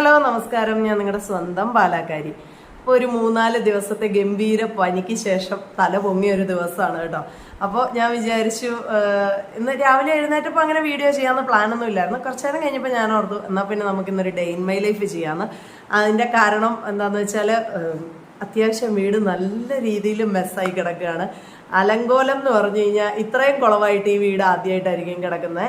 Hello നമസ്കാരം. ഞാൻ നിങ്ങളുടെ സ്വന്തം പാലാക്കാരി അപ്പോൾ ഒരു മൂന്നാൽ ദിവസത്തെ ഗംഭീര പനിക്ക് ശേഷം തല പൊങ്ങിയ ഒരു ദിവസമാണ് കേട്ടോ. അപ്പോൾ ഞാൻ വിചാരിച്ചു ഇന്ന് രാവിലെ എഴുന്നേറ്റപ്പോൾ അങ്ങനെ വീഡിയോ ചെയ്യാമെന്ന് പ്ലാനൊന്നും ഇല്ലായിരുന്നു. കുറച്ച് നേരം കഴിഞ്ഞപ്പോൾ ഞാൻ ഓർത്തു എന്നാൽ പിന്നെ നമുക്ക് ഇന്നൊരു ഡേ ഇൻ മൈ ലൈഫ് ചെയ്യാമെന്ന് അതിന്റെ കാരണം എന്താണെന്ന് വെച്ചാൽ അത്യാവശ്യം വീട് നല്ല രീതിയിൽ മെസ്സായി കിടക്കുകയാണ്. അലങ്കോലം എന്ന് പറഞ്ഞു കഴിഞ്ഞാൽ ഇത്രയും കുളമായിട്ട് ഈ വീട് ആദ്യമായിട്ടായിരിക്കും കിടക്കുന്നത്.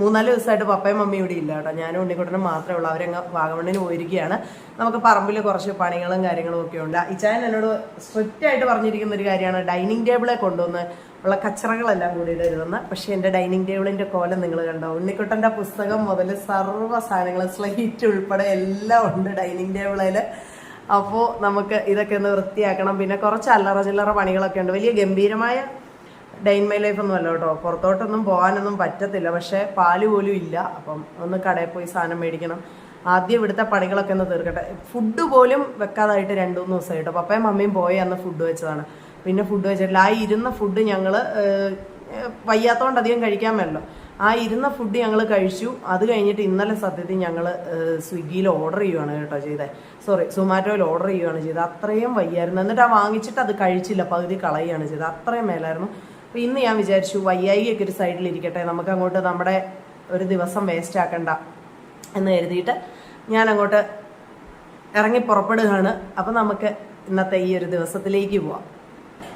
മൂന്നാൽ ദിവസമായിട്ട് പപ്പയും മമ്മിയും ഇവിടെ ഇല്ല കേട്ടോ. ഞാനും ഉണ്ണിക്കുട്ടനും മാത്രമേ ഉള്ളൂ. അവരങ്ങ് വാഗമണ്ണിന് പോയിരിക്കുകയാണ്. നമുക്ക് പറമ്പിൽ കുറച്ച് പണികളും കാര്യങ്ങളും ഒക്കെ ഉണ്ട്. ഇച്ചായൻ എന്നോട് സ്ട്രിക്റ്റ് ആയിട്ട് പറഞ്ഞിരിക്കുന്ന ഒരു കാര്യമാണ്. ഡൈനിങ് ടേബിളെ കൊണ്ടുവന്ന് ഉള്ള കച്ചറകളെല്ലാം കൂടി ഇടരുതെന്ന് പക്ഷേ എന്റെ ഡൈനിങ് ടേബിളിന്റെ കോലം നിങ്ങൾ കണ്ടോ? ഉണ്ണിക്കുട്ടന്റെ പുസ്തകം മുതൽ സർവ സാധനങ്ങൾ സ്ലൈറ്റ് ഉൾപ്പെടെ എല്ലാം ഉണ്ട് ഡൈനിങ് ടേബിളിൽ അപ്പോൾ നമുക്ക് ഇതൊക്കെ ഒന്ന് വൃത്തിയാക്കണം. പിന്നെ കുറച്ച് അല്ലറ ചില്ലറ പണികളൊക്കെ ഉണ്ട്. വലിയ ഗംഭീരമായ ഡൈൻ മൈ ലൈഫ് ഒന്നും അല്ല കേട്ടോ. പുറത്തോട്ടൊന്നും പോകാനൊന്നും പറ്റത്തില്ല. പക്ഷേ പാൽ പോലും ഇല്ല. അപ്പം ഒന്ന് കടയിൽ പോയി സാധനം മേടിക്കണം. ആദ്യം ഇവിടുത്തെ പണികളൊക്കെ ഒന്ന് തീർക്കട്ടെ. ഫുഡ് പോലും വെക്കാതായിട്ട് രണ്ടു മൂന്ന് ദിവസം കേട്ടോ. പപ്പയും മമ്മിയും പോയി അന്ന് ഫുഡ് വെച്ചതാണ്. പിന്നെ ഫുഡ് വെച്ചിട്ടില്ല. ആ ഇരുന്ന ഫുഡ് ഞങ്ങൾ വയ്യാത്തതുകൊണ്ട് അധികം കഴിക്കാൻ പറ്റില്ല ആ ഇരുന്ന ഫുഡ് ഞങ്ങൾ കഴിച്ചു. അത് കഴിഞ്ഞിട്ട് ഇന്നലെ സത്യത്തിൽ ഞങ്ങൾ സ്വിഗ്ഗിയിൽ ഓർഡർ ചെയ്യുവാണ് കേട്ടോ ചെയ്തത് സോറി സൊമാറ്റോയിൽ ഓർഡർ ചെയ്യുവാണ് ചെയ്തത് അത്രയും വയ്യായിരുന്നു. എന്നിട്ട് ആ വാങ്ങിച്ചിട്ട് അത് കഴിച്ചില്ല. പകുതി കളയുകയാണ് ചെയ്തത് അത്രയും മേലായിരുന്നു. അപ്പോൾ ഇന്ന് ഞാൻ വിചാരിച്ചു വയ്യായികയൊക്കെ ഒരു സൈഡിൽ ഇരിക്കട്ടെ. നമുക്ക് അങ്ങോട്ട് നമ്മുടെ ഒരു ദിവസം വേസ്റ്റ് ആക്കണ്ട എന്ന് കരുതിയിട്ട് ഞാൻ അങ്ങോട്ട് ഇറങ്ങി പുറപ്പെടുകയാണ്. അപ്പം നമുക്ക് ഇന്നത്തെ ഈ ഒരു ദിവസത്തിലേക്ക് പോവാം.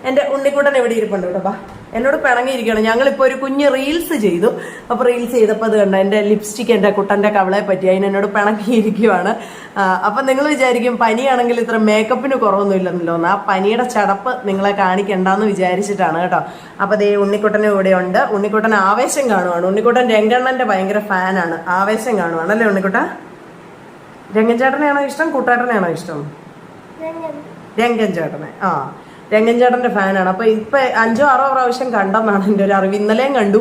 എന്റെ ഉണ്ണിക്കുട്ടൻ എവിടെ ഇരിപ്പുണ്ട്? കേട്ടോ ബാ. എന്നോട് പിണങ്ങിയിരിക്കുകയാണ്. ഞങ്ങളിപ്പോൾ ഒരു കുഞ്ഞ് റീൽസ് ചെയ്തു. അപ്പോൾ റീൽസ് ചെയ്തപ്പോൾ അത് കണ്ട. എന്റെ ലിപ്സ്റ്റിക് എന്റെ കുട്ടന്റെ കവളെ പറ്റി. അതിന് എന്നോട് പിണങ്ങിയിരിക്കുകയാണ്. അപ്പം നിങ്ങൾ വിചാരിക്കും പനിയാണെങ്കിൽ ഇത്ര മേക്കപ്പിന് കുറവൊന്നും ഇല്ലെന്നല്ലോ ആ പനിയുടെ ചടപ്പ് നിങ്ങളെ കാണിക്കണ്ടെന്ന് വിചാരിച്ചിട്ടാണ് കേട്ടോ. അപ്പോൾ ദേ ഉണ്ണിക്കുട്ടനും ഇവിടെ ഉണ്ട്. ഉണ്ണിക്കുട്ടൻ ആവേശം കാണുവാണ്. ഉണ്ണിക്കുട്ടൻ രംഗണ്ണന്റെ ഭയങ്കര ഫാനാണ് ആവേശം കാണുവാണ്. അല്ലേ ഉണ്ണിക്കുട്ട? രംഗൻ ചേട്ടനെയാണോ ഇഷ്ടം? കൂട്ടേട്ടനെയാണോ ഇഷ്ടം? രംഗൻ. ചേട്ടനെ ആ. രംഗൻ ഫാനാണ്. അപ്പൊ ഇപ്പൊ അഞ്ചോ ആറോ പ്രാവശ്യം കണ്ടെന്നാണ് എന്റെ ഒരു അറിവ്. ഇന്നലെയും കണ്ടു.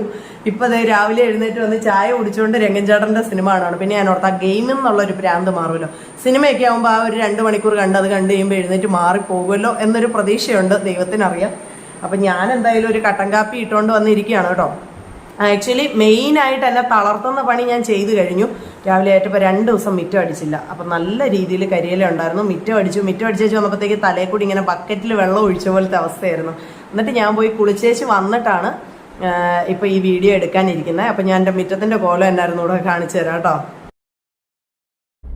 ഇപ്പൊ ദേ രാവിലെ എഴുന്നേറ്റ് വന്ന് ചായ കുടിച്ചുകൊണ്ട് രംഗൻ സിനിമ കാണാണ്. പിന്നെ ഞാൻ ഓർത്ത് ആ ഗെയിം എന്നുള്ള ഒരു ഭ്രാന്ത് മാറുമല്ലോ. സിനിമയൊക്കെ ആകുമ്പോൾ ആ ഒരു രണ്ട് മണിക്കൂർ കണ്ട് അത് കണ്ട് കഴിയുമ്പോൾ എഴുന്നേറ്റ് മാറിപ്പോകുമല്ലോ എന്നൊരു പ്രതീക്ഷയുണ്ട് ദൈവത്തിനറിയാം. അപ്പൊ ഞാൻ എന്തായാലും ഒരു കട്ടൻ കാപ്പി ഇട്ടുകൊണ്ട് വന്നിരിക്കുകയാണ് കേട്ടോ. ആക്ച്വലി മെയിൻ ആയിട്ട് എന്നെ തളർത്തുന്ന പണി ഞാൻ ചെയ്തു കഴിഞ്ഞു. രാവിലെ ആയിട്ടിപ്പോൾ രണ്ട് ദിവസം മിറ്റം അടിച്ചില്ല. അപ്പം നല്ല രീതിയിൽ കരിയില ഉണ്ടായിരുന്നു. മിറ്റം അടിച്ചു. മിറ്റം അടിച്ചേച്ച് വന്നപ്പോഴത്തേക്ക് തലയിൽ കൂടി ഇങ്ങനെ ബക്കറ്റിൽ വെള്ളം ഒഴിച്ച പോലത്തെ അവസ്ഥയായിരുന്നു. എന്നിട്ട് ഞാൻ പോയി കുളിച്ചേച്ച് വന്നിട്ടാണ് ഇപ്പോൾ ഈ വീഡിയോ എടുക്കാനിരിക്കുന്നത് അപ്പം ഞാൻ എന്റെ മിറ്റത്തിന്റെ കോലം എന്നായിരുന്നു ഇവിടെ കാണിച്ചു തരാം കേട്ടോ.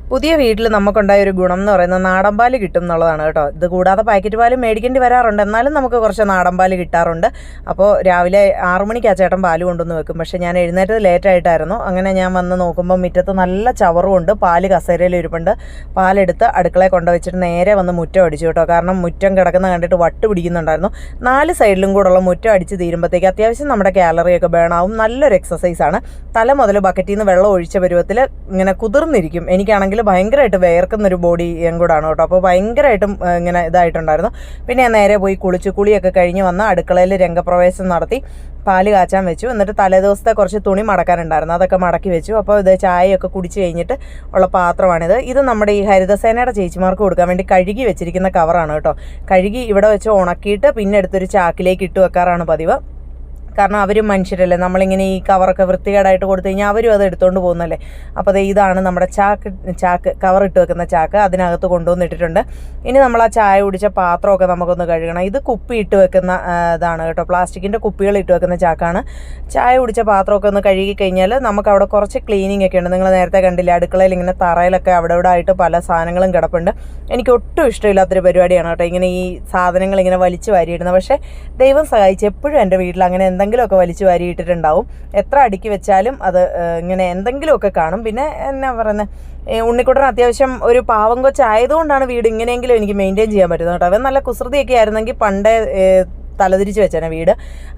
പുതിയ വീട്ടിൽ നമുക്കുണ്ടായ ഒരു ഗുണം എന്ന് പറയുന്നത് നാടൻ പാൽ കിട്ടും എന്നുള്ളതാണ് കേട്ടോ. ഇത് കൂടാതെ പാക്കറ്റ് പാൽ മേടിക്കേണ്ടി വരാറുണ്ട്. എന്നാലും നമുക്ക് കുറച്ച് നാടൻ പാൽ കിട്ടാറുണ്ട്. അപ്പോൾ രാവിലെ ആറു മണിക്ക് ആ ചേട്ടൻ പാൽ കൊണ്ടുവന്ന് വെക്കും. പക്ഷേ ഞാൻ എഴുന്നേറ്റത് ലേറ്റ് ആയിട്ടായിരുന്നു. അങ്ങനെ ഞാൻ വന്ന് നോക്കുമ്പോൾ മുറ്റത്ത് നല്ല ചവറുമുണ്ട് പാൽ കസേരയിൽ ഇരിപ്പുണ്ട്. പാലെടുത്ത് അടുക്കളയിൽ കൊണ്ടുവച്ചിട്ട് നേരെ വന്ന് മുറ്റം അടിച്ചു കേട്ടോ. കാരണം മുറ്റം കിടക്കുന്ന കണ്ടിട്ട് വട്ട് പിടിക്കുന്നുണ്ടായിരുന്നു. നാല് സൈഡിലും കൂടെയുള്ള മുറ്റം അടിച്ച് തീരുമ്പോഴത്തേക്ക് അത്യാവശ്യം നമ്മുടെ കാലറിയൊക്കെ ബേൺ ആവും. നല്ലൊരു എക്സസൈസാണ് തല മുതൽ ബക്കറ്റിൽ നിന്ന് വെള്ളം ഒഴിച്ച പരുവത്തിൽ ഇങ്ങനെ കുതിർന്നിരിക്കും. എനിക്കാണെങ്കിൽ ഭയങ്കരമായിട്ട് വേർക്കുന്നൊരു ബോഡി കൂടാണ് കേട്ടോ. അപ്പോൾ ഭയങ്കരമായിട്ടും ഇങ്ങനെ ഇതായിട്ടുണ്ടായിരുന്നു. പിന്നെ ഞാൻ നേരെ പോയി കുളിച്ച്. കുളിയൊക്കെ കഴിഞ്ഞ് വന്ന് അടുക്കളയിൽ രംഗപ്രവേശം നടത്തി. പാൽ കാച്ചാൻ വെച്ചു. എന്നിട്ട് തലേദിവസത്തെ കുറച്ച് തുണി മടക്കാനുണ്ടായിരുന്നു. അതൊക്കെ മടക്കി വെച്ചു. അപ്പോൾ ഇത് ചായയൊക്കെ കുടിച്ച് കഴിഞ്ഞിട്ട് ഉള്ള പാത്രമാണിത്. ഇത് നമ്മുടെ ഈ ഹരിതസേനയുടെ ചേച്ചിമാർക്ക് കൊടുക്കാൻ വേണ്ടി കഴുകി വെച്ചിരിക്കുന്ന കവറാണ് കേട്ടോ. കഴുകി ഇവിടെ വെച്ച് ഉണക്കിയിട്ട് പിന്നെ എടുത്തൊരു ചാക്കിലേക്ക് ഇട്ട് വെക്കാറാണ് പതിവ്. കാരണം അവരും മനുഷ്യരല്ലേ. നമ്മളിങ്ങനെ ഈ കവറൊക്കെ വൃത്തികേടായിട്ട് കൊടുത്തു കഴിഞ്ഞാൽ അവരും അത് എടുത്തുകൊണ്ട് പോകുന്നല്ലേ. അപ്പോൾ അത് ഇതാണ് നമ്മുടെ ചാക്ക് ചാക്ക് കവർ ഇട്ട് വെക്കുന്ന ചാക്ക്. അതിനകത്ത് കൊണ്ടുവന്നിട്ടിട്ടുണ്ട്. ഇനി നമ്മൾ ആ ചായ കുടിച്ച പാത്രമൊക്കെ നമുക്കൊന്ന് കഴുകണം. ഇത് കുപ്പി ഇട്ട് വെക്കുന്ന ഇതാണ് കേട്ടോ. പ്ലാസ്റ്റിക്കിന്റെ കുപ്പികൾ ഇട്ട് വെക്കുന്ന ചാക്കാണ്. ചായ കുടിച്ച പാത്രമൊക്കെ ഒന്ന് കഴുകി കഴിഞ്ഞാൽ നമുക്ക് അവിടെ കുറച്ച് ക്ലീനിങ് ഒക്കെ ഉണ്ട്. നിങ്ങൾ നേരത്തെ കണ്ടില്ല അടുക്കളയിൽ ഇങ്ങനെ തറയിലൊക്കെ അവിടെ ഇവിടെ ആയിട്ട് പല സാധനങ്ങളും കിടപ്പുണ്ട്. എനിക്ക് ഒട്ടും ഇഷ്ടമില്ലാത്തൊരു പരിപാടിയാണ് കേട്ടോ. ഇങ്ങനെ ഈ സാധനങ്ങൾ ഇങ്ങനെ വലിച്ചു വാരിയിടുന്നത്. പക്ഷേ ദൈവം സഹായിച്ച് എപ്പോഴും എന്റെ വീട്ടിൽ അങ്ങനെ എന്തെങ്കിലുമൊക്കെ വലിച്ചു വാരിയിട്ടിട്ടുണ്ടാവും. എത്ര അടുക്കി വെച്ചാലും അത് ഇങ്ങനെ എന്തെങ്കിലുമൊക്കെ കാണും. പിന്നെ എന്നാ പറയുന്നത് ഉണ്ണിക്കുട്ടൻ അത്യാവശ്യം ഒരു പാവം കൊച്ചായതുകൊണ്ടാണ് വീട് ഇങ്ങനെയെങ്കിലും എനിക്ക് മെയിന്റെയിൻ ചെയ്യാൻ പറ്റുന്നത് കേട്ടോ. അവൻ നല്ല കുസൃതിയൊക്കെ ആയിരുന്നെങ്കിൽ പണ്ടേ തലതിരിച്ച് വെച്ചാണ് വീട്.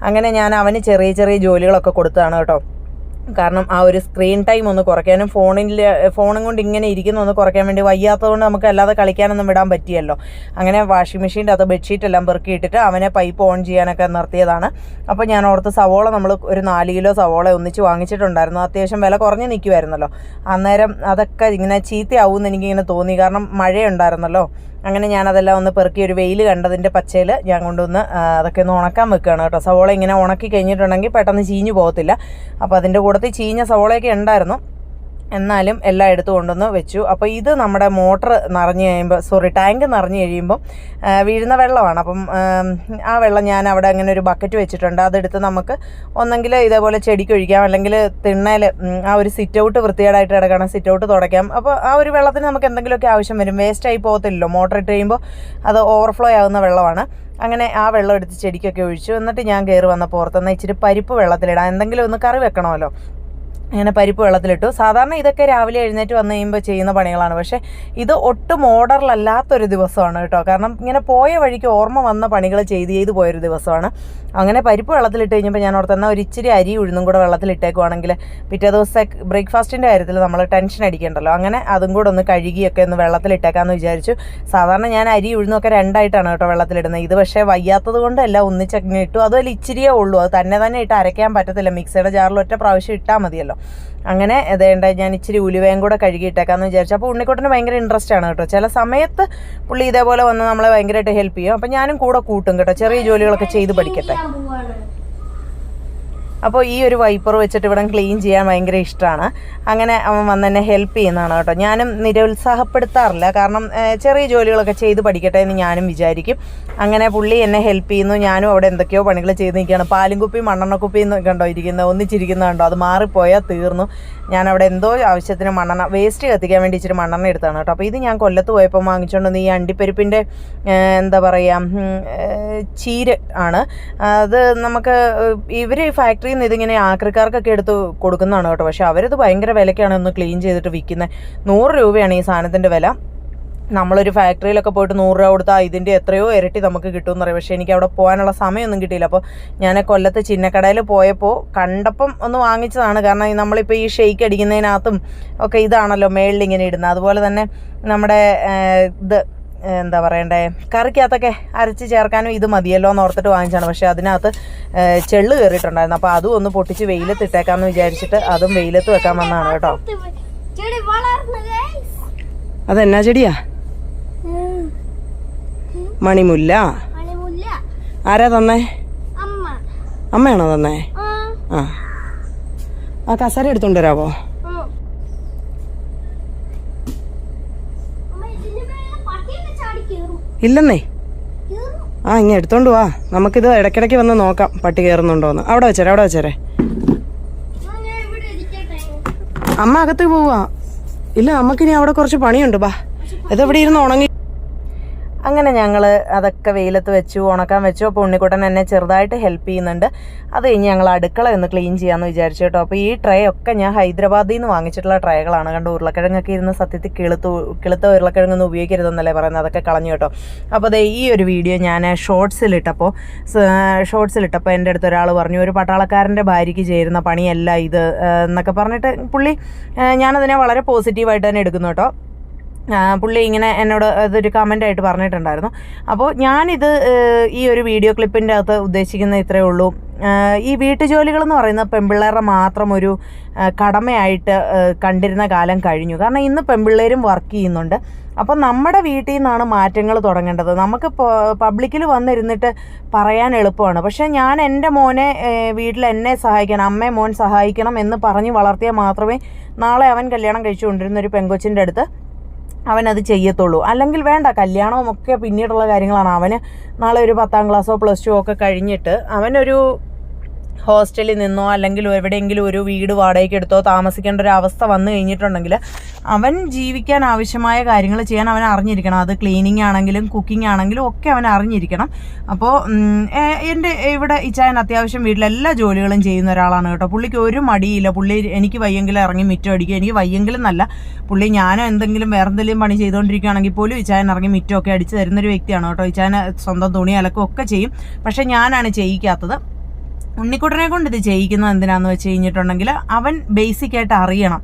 അങ്ങനെ ഞാൻ അവന് ചെറിയ ചെറിയ ജോലികളൊക്കെ കൊടുത്തതാണ് കേട്ടോ. കാരണം ആ ഒരു സ്ക്രീൻ ടൈം ഒന്ന് കുറയ്ക്കാനും ഫോണിൽ ഫോണും കൊണ്ട് ഇങ്ങനെ ഇരിക്കുന്ന ഒന്ന് കുറയ്ക്കാൻ വേണ്ടി വയ്യാത്തതുകൊണ്ട് നമുക്ക് അല്ലാതെ കളിക്കാനൊന്നും വിടാൻ പറ്റിയല്ലോ. അങ്ങനെ വാഷിംഗ് മെഷീന്റെ അത് ബെഡ്ഷീറ്റ് എല്ലാം പെറുക്കിയിട്ടിട്ട് അവനെ പൈപ്പ് ഓൺ ചെയ്യാനൊക്കെ നിർത്തിയതാണ്. അപ്പോൾ ഞാൻ ഓർത്ത് സവോള നമ്മൾ ഒരു നാല് കിലോ സവോള ഒന്നിച്ച് വാങ്ങിച്ചിട്ടുണ്ടായിരുന്നു. അത്യാവശ്യം വില കുറഞ്ഞ് നിൽക്കുമായിരുന്നല്ലോ അന്നേരം അതൊക്കെ ഇങ്ങനെ ചീത്തയാവും എന്ന് എനിക്കിങ്ങനെ തോന്നി. കാരണം മഴയുണ്ടായിരുന്നല്ലോ. അങ്ങനെ ഞാനതെല്ലാം ഒന്ന് പെറുക്കി ഒരു വെയിൽ കണ്ടതിന്റെ പച്ചയിൽ ഞാൻ കൊണ്ടുവന്ന് അതൊക്കെ ഒന്ന് ഉണക്കാൻ വെക്കുകയാണ് കേട്ടോ. സവോള ഇങ്ങനെ ഉണക്കി കഴിഞ്ഞിട്ടുണ്ടെങ്കിൽ പെട്ടെന്ന് ചീഞ്ഞു പോകത്തില്ല. അപ്പോൾ അതിന്റെ കൂട്ടത്തിൽ ചീഞ്ഞ സവോളയൊക്കെ ഉണ്ടായിരുന്നു. എന്നാലും എല്ലാം എടുത്തു കൊണ്ടുവന്ന് വെച്ചു. അപ്പോൾ ഇത് നമ്മുടെ മോട്ടർ നിറഞ്ഞു കഴിയുമ്പോൾ സോറി ടാങ്ക് നിറഞ്ഞു കഴിയുമ്പം വീഴുന്ന വെള്ളമാണ്. അപ്പം ആ വെള്ളം ഞാൻ അവിടെ അങ്ങനെ ഒരു ബക്കറ്റ് വെച്ചിട്ടുണ്ട്. അതെടുത്ത് നമുക്ക് ഒന്നെങ്കിൽ ഇതേപോലെ ചെടിക്ക് ഒഴിക്കാം. അല്ലെങ്കിൽ തിണ്ണയിൽ ആ ഒരു സിറ്റ് ഔട്ട് വൃത്തികേടായിട്ട് കിടക്കണം സിറ്റ് ഔട്ട് തുടയ്ക്കാം. അപ്പോൾ ആ ഒരു വെള്ളത്തിന് നമുക്ക് എന്തെങ്കിലുമൊക്കെ ആവശ്യം വരും. വേസ്റ്റ് ആയി പോകത്തില്ലല്ലോ. മോട്ടർ ഇട്ട് കഴിയുമ്പോൾ അത് ഓവർഫ്ലോ ആകുന്ന വെള്ളമാണ്. അങ്ങനെ ആ വെള്ളം എടുത്ത് ചെടിക്കൊക്കെ ഒഴിച്ചു. എന്നിട്ട് ഞാൻ കയറി വന്നപ്പോൾ പുറത്തുനിന്ന് ഇച്ചിരി പരിപ്പ് വെള്ളത്തിലിടാം. എന്തെങ്കിലും ഒന്ന് കറി വെക്കണമല്ലോ. അങ്ങനെ പരിപ്പ് വെള്ളത്തിലിട്ടു. സാധാരണ ഇതൊക്കെ രാവിലെ എഴുന്നേറ്റ് വന്നു കഴിയുമ്പോൾ ചെയ്യുന്ന പണികളാണ്. പക്ഷേ ഇത് ഒട്ടും ഓർഡറിലല്ലാത്തൊരു ദിവസമാണ് കേട്ടോ. കാരണം ഇങ്ങനെ പോയ വഴിക്ക് ഓർമ്മ വന്ന പണികൾ ചെയ്ത് ചെയ്ത് പോയൊരു ദിവസമാണ്. അങ്ങനെ പരിപ്പ് വെള്ളത്തിലിട്ട് കഴിഞ്ഞപ്പോൾ ഞാൻ ഓർത്തെന്നാൽ ഒരു ഇച്ചിരി അരി ഉഴുന്നും കൂടെ വെള്ളത്തിലിട്ടേക്കുവാണെങ്കിൽ പിറ്റേ ദിവസത്തെ ബ്രേക്ക്ഫാസ്റ്റിന്റെ കാര്യത്തിൽ നമ്മൾ ടെൻഷൻ അടിക്കണ്ടല്ലോ. അങ്ങനെ അതും കൂടെ ഒന്ന് കഴുകിയൊക്കെ ഒന്ന് വെള്ളത്തിലിട്ടേക്കാമെന്ന് വിചാരിച്ചു. സാധാരണ ഞാൻ അരി ഉഴുന്നൊക്കെ രണ്ടായിട്ടാണ് കേട്ടോ വെള്ളത്തിലിടുന്നത്. ഇത് പക്ഷേ വയ്യാത്തത് കൊണ്ട് എല്ലാം ഒന്നിച്ചങ്ങനെ ഇട്ടു അതുപോലെ ഇച്ചിരിയേ ഉള്ളൂ. അത് തന്നെ തന്നെ ഇട്ട് അരയ്ക്കാൻ പറ്റത്തില്ല. മിക്സിയുടെ ജാറിൽ ഒറ്റ പ്രാവശ്യം ഇട്ടാൽ മതിയല്ലോ. അങ്ങനെ അതേണ്ട ഞാൻ ഇച്ചിരി ഉലുവയും കൂടെ കഴുകിയിട്ടേക്കാന്ന് വിചാരിച്ചു. അപ്പോൾ ഉണ്ണിക്കുട്ടന് ഭയങ്കര ഇൻട്രസ്റ്റ് ആണ് കേട്ടോ. ചില സമയത്ത് പുള്ളി ഇതേപോലെ വന്ന് നമ്മളെ ഭയങ്കരമായിട്ട് ഹെൽപ്പ് ചെയ്യും. അപ്പോൾ ഞാനും കൂടെ കൂട്ടും കേട്ടോ. ചെറിയ ജോലികളൊക്കെ ചെയ്ത് പഠിക്കട്ടെ. അപ്പോൾ ഈ ഒരു വൈപ്പർ വെച്ചിട്ട് ഇവിടെ ക്ലീൻ ചെയ്യാൻ ഭയങ്കര ഇഷ്ടമാണ് അങ്ങനെ അവൻ വന്ന് എന്നെ ഹെൽപ്പ് ചെയ്യുന്നതാണ് കേട്ടോ. ഞാനും നിരുത്സാഹപ്പെടുത്താറില്ല കാരണം ചെറിയ ജോലികളൊക്കെ ചെയ്ത് പഠിക്കട്ടെ എന്ന് ഞാനും വിചാരിക്കും. അങ്ങനെ പുള്ളി എന്നെ ഹെൽപ്പ് ചെയ്യുന്നു. ഞാനും അവിടെ എന്തൊക്കെയോ പണികൾ ചെയ്ത് നിൽക്കുകയാണ്. പാലും കുപ്പി മണ്ണെണ്ണ കുപ്പി കണ്ടോ ഇരിക്കുന്നത് ഒന്നിച്ചിരിക്കുന്നത് കണ്ടോ? അത് മാറിപ്പോയാൽ തീർന്നു. ഞാൻ അവിടെ എന്തോ ആവശ്യത്തിന് മണ്ണെണ്ണ വേസ്റ്റ് കത്തിക്കാൻ വേണ്ടി ഇച്ചിരി മണ്ണെണ്ണ എടുത്താണ് കേട്ടോ. അപ്പോൾ ഇത് ഞാൻ കൊല്ലത്ത് പോയപ്പോൾ വാങ്ങിച്ചുകൊണ്ട് വന്ന് ഈ അണ്ടിപ്പരിപ്പിന്റെ എന്താ പറയുക ചീര് ആണ്. അത് നമുക്ക് ഇവർ ഈ ഫാക്ടറിയിൽ നിന്ന് ഇതിങ്ങനെ ആക്രിക്കാർക്കൊക്കെ എടുത്ത് കൊടുക്കുന്നതാണ് കേട്ടോ. പക്ഷെ അവരത് ഭയങ്കര വിലയ്ക്കാണ് ഒന്ന് ക്ലീൻ ചെയ്തിട്ട് വിൽക്കുന്നത് നൂറ് രൂപയാണ് ഈ സാധനത്തിന്റെ വില. നമ്മളൊരു ഫാക്ടറിയിലൊക്കെ പോയിട്ട് നൂറ് രൂപ കൊടുത്താൽ ഇതിന്റെ എത്രയോ ഇരട്ടി നമുക്ക് കിട്ടുമെന്ന് പറയും പക്ഷേ എനിക്ക് അവിടെ പോകാനുള്ള സമയമൊന്നും കിട്ടിയില്ല. അപ്പോൾ ഞാൻ കൊല്ലത്ത് ചിന്നക്കടയിൽ പോയപ്പോൾ കണ്ടപ്പം ഒന്ന് വാങ്ങിച്ചതാണ്. കാരണം നമ്മളിപ്പോൾ ഈ ഷെയ്ക്ക് അടിക്കുന്നതിനകത്തും ഒക്കെ ഇതാണല്ലോ മേളിൽ ഇങ്ങനെ ഇടുന്നത് അതുപോലെ തന്നെ നമ്മുടെ ഇത് എന്താ പറയണ്ടേ കറിക്കകത്തൊക്കെ അരച്ച് ചേർക്കാനും ഇത് മതിയല്ലോ എന്ന് ഓർത്തിട്ട് വാങ്ങിച്ചാണ് പക്ഷേ അതിനകത്ത് ചെള്ള് കയറിയിട്ടുണ്ടായിരുന്നു അപ്പോൾ അതും ഒന്ന് പൊട്ടിച്ച് വെയിലത്ത് ഇട്ടേക്കാന്ന് വിചാരിച്ചിട്ട് അതും വെയിലത്ത് വെക്കാൻ വന്നതാണ് കേട്ടോ. അതെന്നാ ചെടിയാ? മണിമുല്ല. ആരാ തന്നേ? അമ്മ. അമ്മയാണോ തന്നേ? ആ. ആ. ആ കസര എടുത്തോണ്ട് വരാവോ ഉം. അമ്മ ഇതിന്റെ മേലെ പട്ടിയൊക്കെ ചാടി കേറും ഇല്ലെന്നേ. ആ ഇങ്ങ എടുത്തോണ്ട് വാ. നമുക്കിത് ഇടയ്ക്കിടയ്ക്ക് വന്ന് നോക്കാം പട്ടി കയറുന്നുണ്ടോന്ന്. അവിടെ വെച്ചേരെ അവിടെ വെച്ചേരെ. അമ്മ അകത്ത് പോവാ. ഇല്ല നമുക്കിനി അവിടെ കുറച്ച് പണിയുണ്ട് ബാ. ഇതെവിടെ ഇരുന്ന് ഉണങ്ങി അങ്ങനെ ഞങ്ങൾ അതൊക്കെ വെയിലത്ത് വെച്ചു ഉണക്കാൻ വെച്ചു. അപ്പോൾ ഉണ്ണിക്കുട്ടൻ എന്നെ ചെറുതായിട്ട് ഹെൽപ്പ് ചെയ്യുന്നുണ്ട്. അത് കഴിഞ്ഞ് ഞങ്ങൾ അടുക്കള ഒന്ന് ക്ലീൻ ചെയ്യാമെന്ന് വിചാരിച്ചു കേട്ടോ. അപ്പോൾ ഈ ട്രേ ഒക്കെ ഞാൻ ഹൈദരാബാദിൽ നിന്ന് വാങ്ങിച്ചിട്ടുള്ള ട്രേകളാണ് കണ്ട് ഉരുളക്കിഴങ്ങൊക്കെ ഇരുന്ന് സത്യത്തിൽ കിളുത്ത് കിളുത്ത ഉരുളക്കിഴങ്ങൊന്നും ഉപയോഗിക്കരുതെന്നല്ലേ പറയുന്നത്? അതൊക്കെ കളഞ്ഞു കേട്ടോ. അപ്പോൾ അതേ ഈ ഒരു വീഡിയോ ഞാൻ ഷോർട്സിലിട്ടപ്പോൾ ഷോർട്സിലിട്ടപ്പോൾ എന്റെ അടുത്ത് ഒരാൾ പറഞ്ഞു ഒരു പട്ടാളക്കാരന്റെ ഭാര്യയ്ക്ക് ചേരുന്ന പണിയല്ല ഇത് എന്നൊക്കെ പറഞ്ഞിട്ട് പുള്ളി ഞാനതിനെ വളരെ പോസിറ്റീവായിട്ട് തന്നെ എടുക്കുന്നു കേട്ടോ. പുള്ളി ഇങ്ങനെ എന്നോട് അതൊരു കമന്റ് ആയിട്ട് പറഞ്ഞിട്ടുണ്ടായിരുന്നു. അപ്പോൾ ഞാനിത് ഈ ഒരു വീഡിയോ ക്ലിപ്പിന്റെ അകത്ത് ഉദ്ദേശിക്കുന്ന ഇത്രയേ ഉള്ളൂ. ഈ വീട്ടുജോലികളെന്ന് പറയുന്ന പെൺപിള്ളേരുടെ മാത്രം ഒരു കടമയായിട്ട് കണ്ടിരുന്ന കാലം കഴിഞ്ഞു. കാരണം ഇന്ന് പെൺപിള്ളേരും വർക്ക് ചെയ്യുന്നുണ്ട്. അപ്പോൾ നമ്മുടെ വീട്ടിൽ നിന്നാണ് മാറ്റങ്ങൾ തുടങ്ങേണ്ടത്. നമുക്ക് പബ്ലിക്കിൽ വന്നിരുന്നിട്ട് പറയാൻ എളുപ്പമാണ്. പക്ഷേ ഞാൻ എന്റെ മോനെ വീട്ടിൽ എന്നെ സഹായിക്കണം അമ്മയെ മോൻ സഹായിക്കണം എന്ന് പറഞ്ഞ് വളർത്തിയാൽ മാത്രമേ നാളെ അവൻ കല്യാണം കഴിച്ചുകൊണ്ടിരുന്ന ഒരു പെങ്കൊച്ചിന്റെ അടുത്ത് അവനത് ചെയ്യത്തുള്ളൂ. അല്ലെങ്കിൽ വേണ്ട കല്യാണവും ഒക്കെ പിന്നീടുള്ള കാര്യങ്ങളാണ്. അവന് നാളെ ഒരു പത്താം ക്ലാസ്സോ പ്ലസ് ടു ഒക്കെ കഴിഞ്ഞിട്ട് അവനൊരു ഹോസ്റ്റലിൽ നിന്നോ അല്ലെങ്കിൽ എവിടെയെങ്കിലും ഒരു വീട് വാടകയ്ക്ക് എടുത്തോ താമസിക്കേണ്ട ഒരു അവസ്ഥ വന്നു കഴിഞ്ഞിട്ടുണ്ടെങ്കിൽ അവൻ ജീവിക്കാൻ ആവശ്യമായ കാര്യങ്ങൾ ചെയ്യാൻ അവൻ അറിഞ്ഞിരിക്കണം. അത് ക്ലീനിങ് ആണെങ്കിലും കുക്കിംഗ് ആണെങ്കിലും ഒക്കെ അവൻ അറിഞ്ഞിരിക്കണം. അപ്പോൾ എന്റെ ഇവിടെ ഇച്ചായൻ അത്യാവശ്യം വീട്ടിലെല്ലാ ജോലികളും ചെയ്യുന്ന ഒരാളാണ് കേട്ടോ. പുള്ളിക്ക് ഒരു മടിയില്ല. പുള്ളി എനിക്ക് വയ്യെങ്കിലും ഇറങ്ങി മിറ്റം അടിക്കുക എനിക്ക് വയ്യെങ്കിലും നല്ല. പുള്ളി ഞാൻ എന്തെങ്കിലും വേറെ എന്തെങ്കിലും പണി ചെയ്തുകൊണ്ടിരിക്കുകയാണെങ്കിൽ പോലും ഇച്ചായൻ ഇറങ്ങി മിറ്റമൊക്കെ അടിച്ച് തരുന്നൊരു വ്യക്തിയാണ് കേട്ടോ. ഇച്ചായൻ സ്വന്തം തുണി അലക്കും ഒക്കെ ചെയ്യും. പക്ഷേ ഞാനാണ് ചെയ്യിക്കാത്തത്. ഉണ്ണിക്കുട്ടനെ കൊണ്ട് ഇത് ചെയ്യിക്കുന്നത് എന്തിനാന്ന് വെച്ച് കഴിഞ്ഞിട്ടുണ്ടെങ്കിൽ അവൻ ബേസിക് ആയിട്ട് അറിയണം.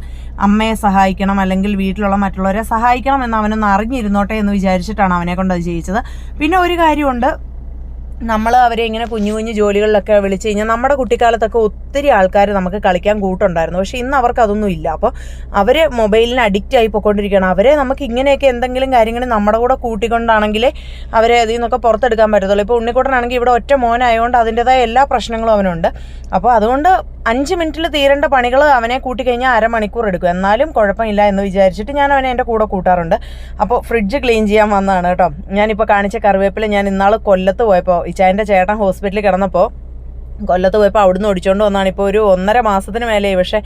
അമ്മയെ സഹായിക്കണം അല്ലെങ്കിൽ വീട്ടിലുള്ള മറ്റുള്ളവരെ സഹായിക്കണം എന്ന് അവനൊന്ന് അറിഞ്ഞിരുന്നോട്ടെ എന്ന് വിചാരിച്ചിട്ടാണ് അവനെ കൊണ്ട് അത് ചെയ്യിച്ചത്. പിന്നെ ഒരു കാര്യമുണ്ട് നമ്മൾ അവരെ ഇങ്ങനെ കുഞ്ഞു കുഞ്ഞു ജോലികളിലൊക്കെ വിളിച്ചു കഴിഞ്ഞാൽ നമ്മുടെ കുട്ടിക്കാലത്തൊക്കെ ഒത്തിരി ആൾക്കാർ നമുക്ക് കളിക്കാൻ കൂട്ടുണ്ടായിരുന്നു. പക്ഷേ ഇന്ന് അവർക്ക് അതൊന്നും ഇല്ല. അപ്പോൾ അവർ മൊബൈലിന് അഡിക്റ്റ് ആയി പോയിക്കൊണ്ടിരിക്കുകയാണ്. അവരെ നമുക്ക് ഇങ്ങനെയൊക്കെ എന്തെങ്കിലും കാര്യങ്ങൾ നമ്മുടെ കൂടെ കൂട്ടിക്കൊണ്ടാണെങ്കിലേ അവരെ അതിൽ നിന്നൊക്കെ പുറത്തെടുക്കാൻ പറ്റത്തുള്ളൂ. ഇപ്പോൾ ഉണ്ണിക്കുട്ടനാണെങ്കിൽ ഇവിടെ ഒറ്റ മോനായതുകൊണ്ട് അതിന്റെതായ എല്ലാ പ്രശ്നങ്ങളും അവനുണ്ട്. അപ്പോൾ അതുകൊണ്ട് അഞ്ച് മിനിറ്റിൽ തീരേണ്ട പണികൾ അവനെ കൂട്ടിക്കഴിഞ്ഞാൽ അരമണിക്കൂർ എടുക്കും. എന്നാലും കുഴപ്പമില്ല എന്ന് വിചാരിച്ചിട്ട് ഞാൻ അവനെ എന്റെ കൂടെ കൂട്ടാറുണ്ട്. അപ്പോൾ ഫ്രിഡ്ജ് ക്ലീൻ ചെയ്യാൻ വന്നതാണ് കേട്ടോ. ഞാനിപ്പോൾ കാണിച്ച കറിവേപ്പില ഞാൻ ഇന്നാൾ കൊല്ലത്ത് പോയപ്പോൾ ഇച്ചായന്റെ ചേട്ടൻ ഹോസ്പിറ്റലിൽ കിടന്നപ്പോൾ കൊല്ലത്ത് പോയപ്പോൾ അവിടുന്ന് ഓടിച്ചുകൊണ്ട് വന്നാണ്. ഇപ്പോൾ ഒരു ഒന്നര മാസത്തിന് മേലെയായി. പക്ഷേ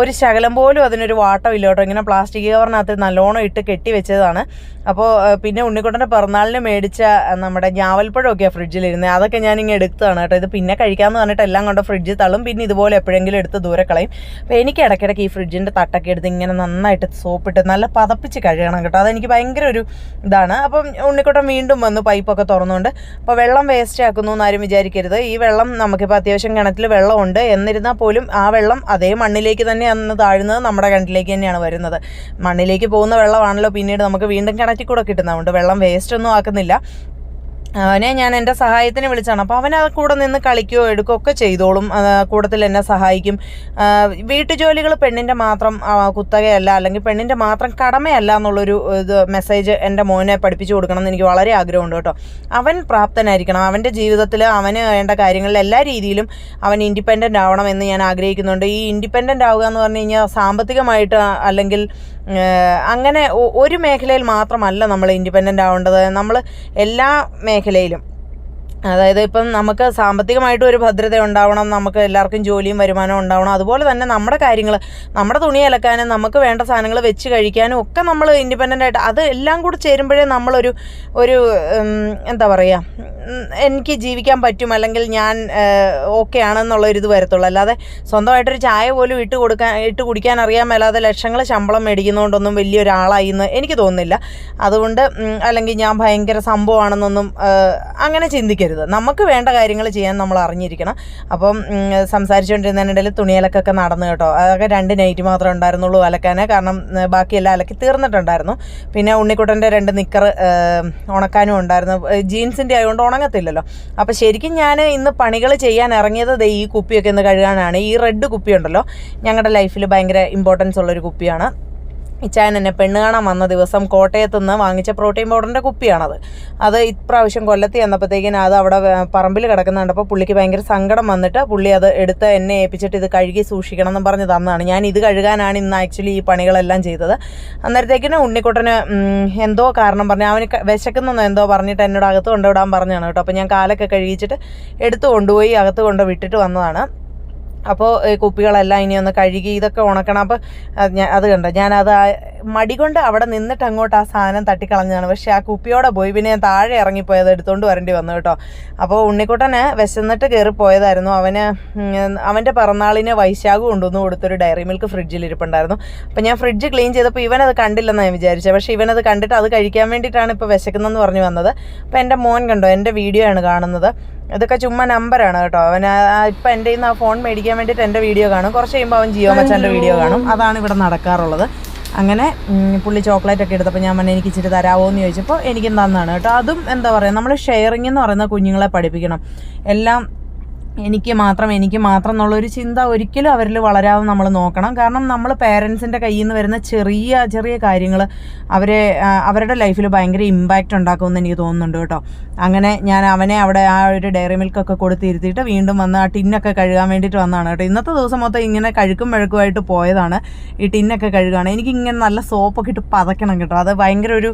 ഒരു ശകലം പോലും അതിനൊരു വാട്ടമില്ല കേട്ടോ. ഇങ്ങനെ പ്ലാസ്റ്റിക് കവറിനകത്ത് നല്ലോണം ഇട്ട് കെട്ടി വെച്ചതാണ്. അപ്പോൾ പിന്നെ ഉണ്ണിക്കുട്ടന്റെ പിറന്നാളിന് മേടിച്ച നമ്മുടെ ഞാവൽപ്പഴമൊക്കെയാണ് ഫ്രിഡ്ജിലിരുന്നത് അതൊക്കെ ഞാൻ ഞാനിങ്ങനെ എടുത്തതാണ് കേട്ടോ. ഇത് പിന്നെ കഴിക്കാമെന്ന് പറഞ്ഞിട്ട് എല്ലാം കൊണ്ട് ഫ്രിഡ്ജിൽ തള്ളും. പിന്നെ ഇതുപോലെ എപ്പോഴെങ്കിലും എടുത്ത് ദൂരെ കളയും. അപ്പോൾ എനിക്ക് ഇടയ്ക്കിടയ്ക്ക് ഈ ഫ്രിഡ്ജിന്റെ തട്ടൊക്കെ എടുത്ത് ഇങ്ങനെ നന്നായിട്ട് സോപ്പിട്ട് നല്ല പതപ്പിച്ച് കഴുകണം കേട്ടോ. അതെനിക്ക് ഭയങ്കര ഒരു ഇതാണ്. അപ്പം ഉണ്ണിക്കുട്ടൻ വീണ്ടും വന്ന് പൈപ്പൊക്കെ തുറന്നുകൊണ്ട് അപ്പോൾ വെള്ളം വേസ്റ്റ് ആക്കുന്നു എന്നാരും വിചാരിക്കരുത്. ഈ വെള്ളം നമുക്കിപ്പോൾ അത്യാവശ്യം കിണറ്റിൽ വെള്ളമുണ്ട്. എന്നിരുന്നാൽ പോലും ആ വെള്ളം അതേ മണ്ണിലേക്ക് തന്നെ അന്ന് താഴുന്നത്. നമ്മുടെ കിണറ്റിലേക്ക് തന്നെയാണ് വരുന്നത്. മണ്ണിലേക്ക് പോകുന്ന വെള്ളമാണല്ലോ പിന്നീട് നമുക്ക് വീണ്ടും കിണറ്റിൽ കൂടെ കിട്ടുന്നതുകൊണ്ട് വെള്ളം വേസ്റ്റ് ഒന്നും ആക്കുന്നില്ല. അവനെ ഞാൻ എന്റെ സഹായത്തിന് വിളിച്ചാണ്. അപ്പോൾ അവൻ കൂടെ നിന്ന് കളിക്കുകയോ എടുക്കുകയോ ഒക്കെ ചെയ്തോളും. കൂടത്തിൽ എന്നെ സഹായിക്കും. വീട്ടു വീട്ടുജോലികൾ പെണ്ണിന്റെ മാത്രം കുത്തകയല്ല അല്ലെങ്കിൽ പെണ്ണിന്റെ മാത്രം കടമയല്ല എന്നുള്ളൊരു ഇത് മെസ്സേജ് എന്റെ മോനെ പഠിപ്പിച്ചു കൊടുക്കണം എന്ന് എനിക്ക് വളരെ ആഗ്രഹമുണ്ട് കേട്ടോ. അവൻ പ്രാപ്തനായിരിക്കണം. അവന്റെ ജീവിതത്തിൽ അവന് വേണ്ട കാര്യങ്ങളിൽ എല്ലാ രീതിയിലും അവൻ ഇൻഡിപെൻഡന്റ് ആവണം എന്ന് ഞാൻ ആഗ്രഹിക്കുന്നുണ്ട്. ഈ ഇൻഡിപെൻഡന്റ് ആവുക എന്ന് പറഞ്ഞു കഴിഞ്ഞാൽ സാമ്പത്തികമായിട്ട് അല്ലെങ്കിൽ അങ്ങനെ ഒരു മേഖലയിൽ മാത്രമല്ല നമ്മൾ ഇൻഡിപെൻഡന്റ് ആവേണ്ടത്. നമ്മൾ എല്ലാ മേഖലയിലും അതായത് ഇപ്പം നമുക്ക് സാമ്പത്തികമായിട്ട് ഒരു ഭദ്രത ഉണ്ടാവണം നമുക്ക് എല്ലാവർക്കും ജോലിയും വരുമാനവും ഉണ്ടാവണം. അതുപോലെ തന്നെ നമ്മുടെ കാര്യങ്ങൾ നമ്മുടെ തുണി അലക്കാനും നമുക്ക് വേണ്ട സാധനങ്ങൾ വെച്ച് കഴിക്കാനും ഒക്കെ നമ്മൾ ഇൻഡിപെൻഡന്റ് ആയിട്ട് അത് എല്ലാം കൂടി ചേരുമ്പോഴേ നമ്മളൊരു ഒരു എന്താ പറയുക എനിക്ക് ജീവിക്കാൻ പറ്റും അല്ലെങ്കിൽ ഞാൻ ഓക്കെ ആണെന്നുള്ളൊരിത് വരത്തുള്ളൂ. അല്ലാതെ സ്വന്തമായിട്ടൊരു ചായ പോലും ഇട്ട് കൊടുക്കാൻ ഇട്ട് കുടിക്കാൻ അറിയാൻ മേലാതെ ലക്ഷങ്ങൾ ശമ്പളം മേടിക്കുന്നതുകൊണ്ടൊന്നും വലിയൊരാളായി എന്ന് എനിക്ക് തോന്നുന്നില്ല. അതുകൊണ്ട് അല്ലെങ്കിൽ ഞാൻ ഭയങ്കര സംഭവമാണെന്നൊന്നും അങ്ങനെ ചിന്തിക്കരുത്. നമുക്ക് വേണ്ട കാര്യങ്ങൾ ചെയ്യാൻ നമ്മൾ അറിഞ്ഞിരിക്കണം. അപ്പം സംസാരിച്ചുകൊണ്ടിരുന്നതിനിടയിൽ തുണിയലക്കൊക്കെ നടന്നു കേട്ടോ. അതൊക്കെ രണ്ട് നൈറ്റ് മാത്രമേ ഉണ്ടായിരുന്നുള്ളൂ അലക്കാൻ കാരണം ബാക്കിയെല്ലാം അലക്കി തീർന്നിട്ടുണ്ടായിരുന്നു. പിന്നെ ഉണ്ണിക്കുട്ടന്റെ രണ്ട് നിക്കർ ഉണക്കാനും ഉണ്ടായിരുന്നു. ജീൻസിന്റെ ആയതുകൊണ്ട് ഉണങ്ങത്തില്ലല്ലോ. അപ്പോൾ ശരിക്കും ഞാൻ ഇന്ന് പണികൾ ചെയ്യാൻ ഇറങ്ങിയത് ദേ ഈ കുപ്പിയൊക്കെ ഇന്ന് കഴുകാനാണ്. ഈ റെഡ് കുപ്പി ഉണ്ടല്ലോ ഞങ്ങളുടെ ലൈഫിൽ ഭയങ്കര ഇമ്പോർട്ടൻസ് ഉള്ളൊരു കുപ്പിയാണ്. ഇച്ചായൻ എന്നെ പെണ്ണ് കാണാൻ വന്ന ദിവസം കോട്ടയത്ത് നിന്ന് വാങ്ങിച്ച പ്രോട്ടീൻ പൗഡറിന്റെ കുപ്പിയാണത്. അത് ഇപ്രാവശ്യം കൊല്ലത്ത് ചെന്നപ്പോഴത്തേക്കിന് അത് അവിടെ പറമ്പിൽ കിടക്കുന്ന കണ്ടപ്പോൾ പുള്ളിക്ക് ഭയങ്കര സങ്കടം വന്നിട്ട് പുള്ളി അത് എടുത്ത് എന്നെ ഏൽപ്പിച്ചിട്ട് ഇത് കഴുകി സൂക്ഷിക്കണം എന്ന് പറഞ്ഞ് തന്നതാണ്. ഞാൻ ഇത് കഴുകാനാണ് ഇന്ന് ആക്ച്വലി ഈ പണികളെല്ലാം ചെയ്തത്. അന്നേരത്തേക്കിന് ഉണ്ണിക്കുട്ടന് എന്തോ കാരണം പറഞ്ഞു അവന് വിശക്കുന്നെന്നോ എന്തോ പറഞ്ഞിട്ട് എന്നോട് അകത്ത് കൊണ്ടുവിടാൻ പറഞ്ഞാണ് കേട്ടോ. അപ്പോൾ ഞാൻ കാലൊക്കെ കഴുകിച്ചിട്ട് എടുത്തു കൊണ്ടുപോയി അകത്ത് കൊണ്ട് വിട്ടിട്ട് വന്നതാണ്. അപ്പോൾ കുപ്പികളെല്ലാം ഇനി ഒന്ന് കഴുകി ഇതൊക്കെ ഉണക്കണം. അപ്പോൾ അത് കണ്ടോ? ഞാനത് മടി കൊണ്ട് അവിടെ നിന്നിട്ട് അങ്ങോട്ട് ആ സാധനം തട്ടിക്കളഞ്ഞതാണ്. പക്ഷേ ആ കുപ്പിയോടെ പോയി. പിന്നെ ഞാൻ താഴെ ഇറങ്ങിപ്പോയത് എടുത്തുകൊണ്ട് വരേണ്ടി വന്നു കേട്ടോ. അപ്പോൾ ഉണ്ണിക്കുട്ടന് വിശന്നിട്ട് കയറി പോയതായിരുന്നു. അവന് അവന്റെ പിറന്നാളിന് വൈശാഖ് കൊണ്ടുവന്ന് കൊടുത്തൊരു ഡയറി മിൽക്ക് ഫ്രിഡ്ജിൽ ഇരിപ്പുണ്ടായിരുന്നു. അപ്പോൾ ഞാൻ ഫ്രിഡ്ജ് ക്ലീൻ ചെയ്തപ്പോൾ ഇവനത് കണ്ടില്ലെന്ന് ഞാൻ വിചാരിച്ചത്. പക്ഷേ ഇവനത് കണ്ടിട്ട് അത് കഴിക്കാൻ വേണ്ടിയിട്ടാണ് ഇപ്പോൾ വിശക്കുന്നതെന്ന് പറഞ്ഞു വന്നത്. അപ്പോൾ എന്റെ മോൻ കണ്ടോ? എന്റെ വീഡിയോ ആണ് കാണുന്നത്. ഇതൊക്കെ ചുമ്മാ നമ്പറാണ് കേട്ടോ. അവൻ ഇപ്പം എന്റെ ആ ഫോൺ മേടിക്കാൻ വേണ്ടിയിട്ട് എന്റെ വീഡിയോ കാണും. കുറച്ച് കഴിയുമ്പോൾ അവൻ ജിയോ മച്ചാന്റെ വീഡിയോ കാണും. അതാണ് ഇവിടെ നടക്കാറുള്ളത്. അങ്ങനെ പുള്ളി ചോക്ലേറ്റ് ഒക്കെ എടുത്തപ്പോൾ ഞാൻ പറഞ്ഞു എനിക്ക് ഇച്ചിരി തരാമോ എന്ന് ചോദിച്ചപ്പോൾ എനിക്കും തന്നാണ് കേട്ടോ. അതും എന്താ പറയുക നമ്മൾ ഷെയറിംഗ് എന്ന് പറയുന്ന കുഞ്ഞുങ്ങളെ പഠിപ്പിക്കണം. എല്ലാം എനിക്ക് മാത്രം എനിക്ക് മാത്രം എന്നുള്ളൊരു ചിന്ത ഒരിക്കലും അവരിൽ വളരാതെ നമ്മൾ നോക്കണം. കാരണം നമ്മൾ പേരൻസിന്റെ കയ്യിൽ നിന്ന് വരുന്ന ചെറിയ ചെറിയ കാര്യങ്ങൾ അവരെ അവരുടെ ലൈഫിൽ ഭയങ്കര ഇമ്പാക്റ്റ് ഉണ്ടാക്കുമെന്ന് എനിക്ക് തോന്നുന്നുണ്ട് കേട്ടോ. അങ്ങനെ ഞാൻ അവനെ അവിടെ ആ ഒരു ഡയറി മിൽക്കൊക്കെ കൊടുത്തിരുത്തിയിട്ട് വീണ്ടും വന്ന് ആ ടിന്നൊക്കെ കഴുകാൻ വേണ്ടിയിട്ട് വന്നതാണ് കേട്ടോ. ഇന്നത്തെ ദിവസം മൊത്തം ഇങ്ങനെ കഴുക്കും മെഴുക്കുമായിട്ട് പോയതാണ്. ഈ ടിന്നൊക്കെ കഴുകുകയാണ് എനിക്ക് ഇങ്ങനെ നല്ല സോപ്പൊക്കെ ഇട്ട് പതക്കണം കേട്ടോ. അത് ഭയങ്കര ഒരു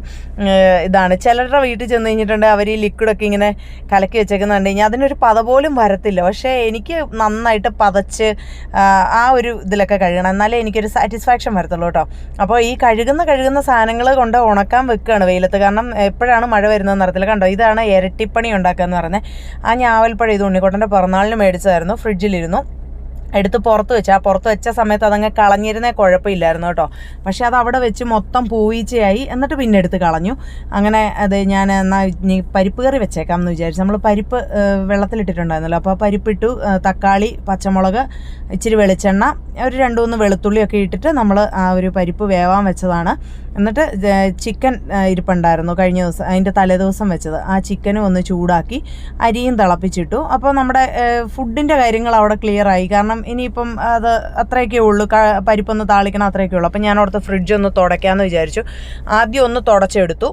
ഇതാണ്. ചിലരുടെ വീട്ടിൽ ചെന്ന് കഴിഞ്ഞിട്ടുണ്ടെങ്കിൽ അവർ ഈ ലിക്വിഡൊക്കെ ഇങ്ങനെ കലക്കി വെച്ചേക്കുന്നുണ്ട് കഴിഞ്ഞാൽ അതിനൊരു പത പോലും വരത്തില്ല. പക്ഷേ എനിക്ക് നന്നായിട്ട് പതച്ച് ആ, ഒരു ഇതിലൊക്കെ കഴുകണം. എന്നാലേ എനിക്കൊരു സാറ്റിസ്ഫാക്ഷൻ വരത്തുള്ളൂ കേട്ടോ. അപ്പോൾ ഈ കഴുകുന്ന കഴുകുന്ന സാധനങ്ങൾ കൊണ്ട് ഉണക്കാൻ വെക്കുകയാണ് വെയിലത്ത്. കാരണം എപ്പോഴാണ് മഴ വരുന്നതെന്ന് അറിയത്തില്ല കണ്ടോ ഇതാണ് ഇരട്ടിപ്പണി ഉണ്ടാക്കുക എന്ന് പറയുന്നത്. ആ ഞാവൽപ്പഴം ഇത് ഉണ്ണിക്കോട്ടന്റെ പിറന്നാളിന് മേടിച്ചതായിരുന്നു. ഫ്രിഡ്ജിലിരുന്നു. എടുത്ത് പുറത്ത് വെച്ച്. ആ പുറത്ത് വെച്ച സമയത്ത് അതങ്ങ് കളഞ്ഞിരുന്നേ കുഴപ്പമില്ലായിരുന്നു കേട്ടോ. പക്ഷെ അത് അവിടെ വെച്ച് മൊത്തം പൂയിച്ചയായി എന്നിട്ട് പിന്നെ എടുത്ത് കളഞ്ഞു. അങ്ങനെ അത് ഞാൻ എന്നാൽ പരിപ്പ് കറി വെച്ചേക്കാം എന്ന് വിചാരിച്ചു. നമ്മൾ പരിപ്പ് വെള്ളത്തിലിട്ടിട്ടുണ്ടായിരുന്നല്ലോ. അപ്പോൾ പരിപ്പിട്ടു തക്കാളി പച്ചമുളക് ഇച്ചിരി വെളിച്ചെണ്ണ ഒരു രണ്ട് മൂന്ന് വെളുത്തുള്ളിയൊക്കെ ഇട്ടിട്ട് നമ്മൾ ആ ഒരു പരിപ്പ് വേവാൻ വെച്ചതാണ്. എന്നിട്ട് ചിക്കൻ ഇരിപ്പുണ്ടായിരുന്നു കഴിഞ്ഞ ദിവസം അതിന്റെ തലേദിവസം വെച്ചത്. ആ ചിക്കനും ഒന്ന് ചൂടാക്കി അരിയും തിളപ്പിച്ചിട്ടു. അപ്പോൾ നമ്മുടെ ഫുഡിന്റെ കാര്യങ്ങൾ അവിടെ ക്ലിയർ ആയി. കാരണം ഇനിയിപ്പം അത് അത്രയൊക്കെ ഉള്ളൂ. പരിപ്പൊന്ന് താളിക്കണം അത്രയൊക്കെ ഉള്ളൂ. അപ്പോൾ ഞാൻ അവിടുത്തെ ഫ്രിഡ്ജ് ഒന്ന് തുടയ്ക്കാമെന്ന് വിചാരിച്ചു. ആദ്യം ഒന്ന് തുടച്ചെടുത്തു.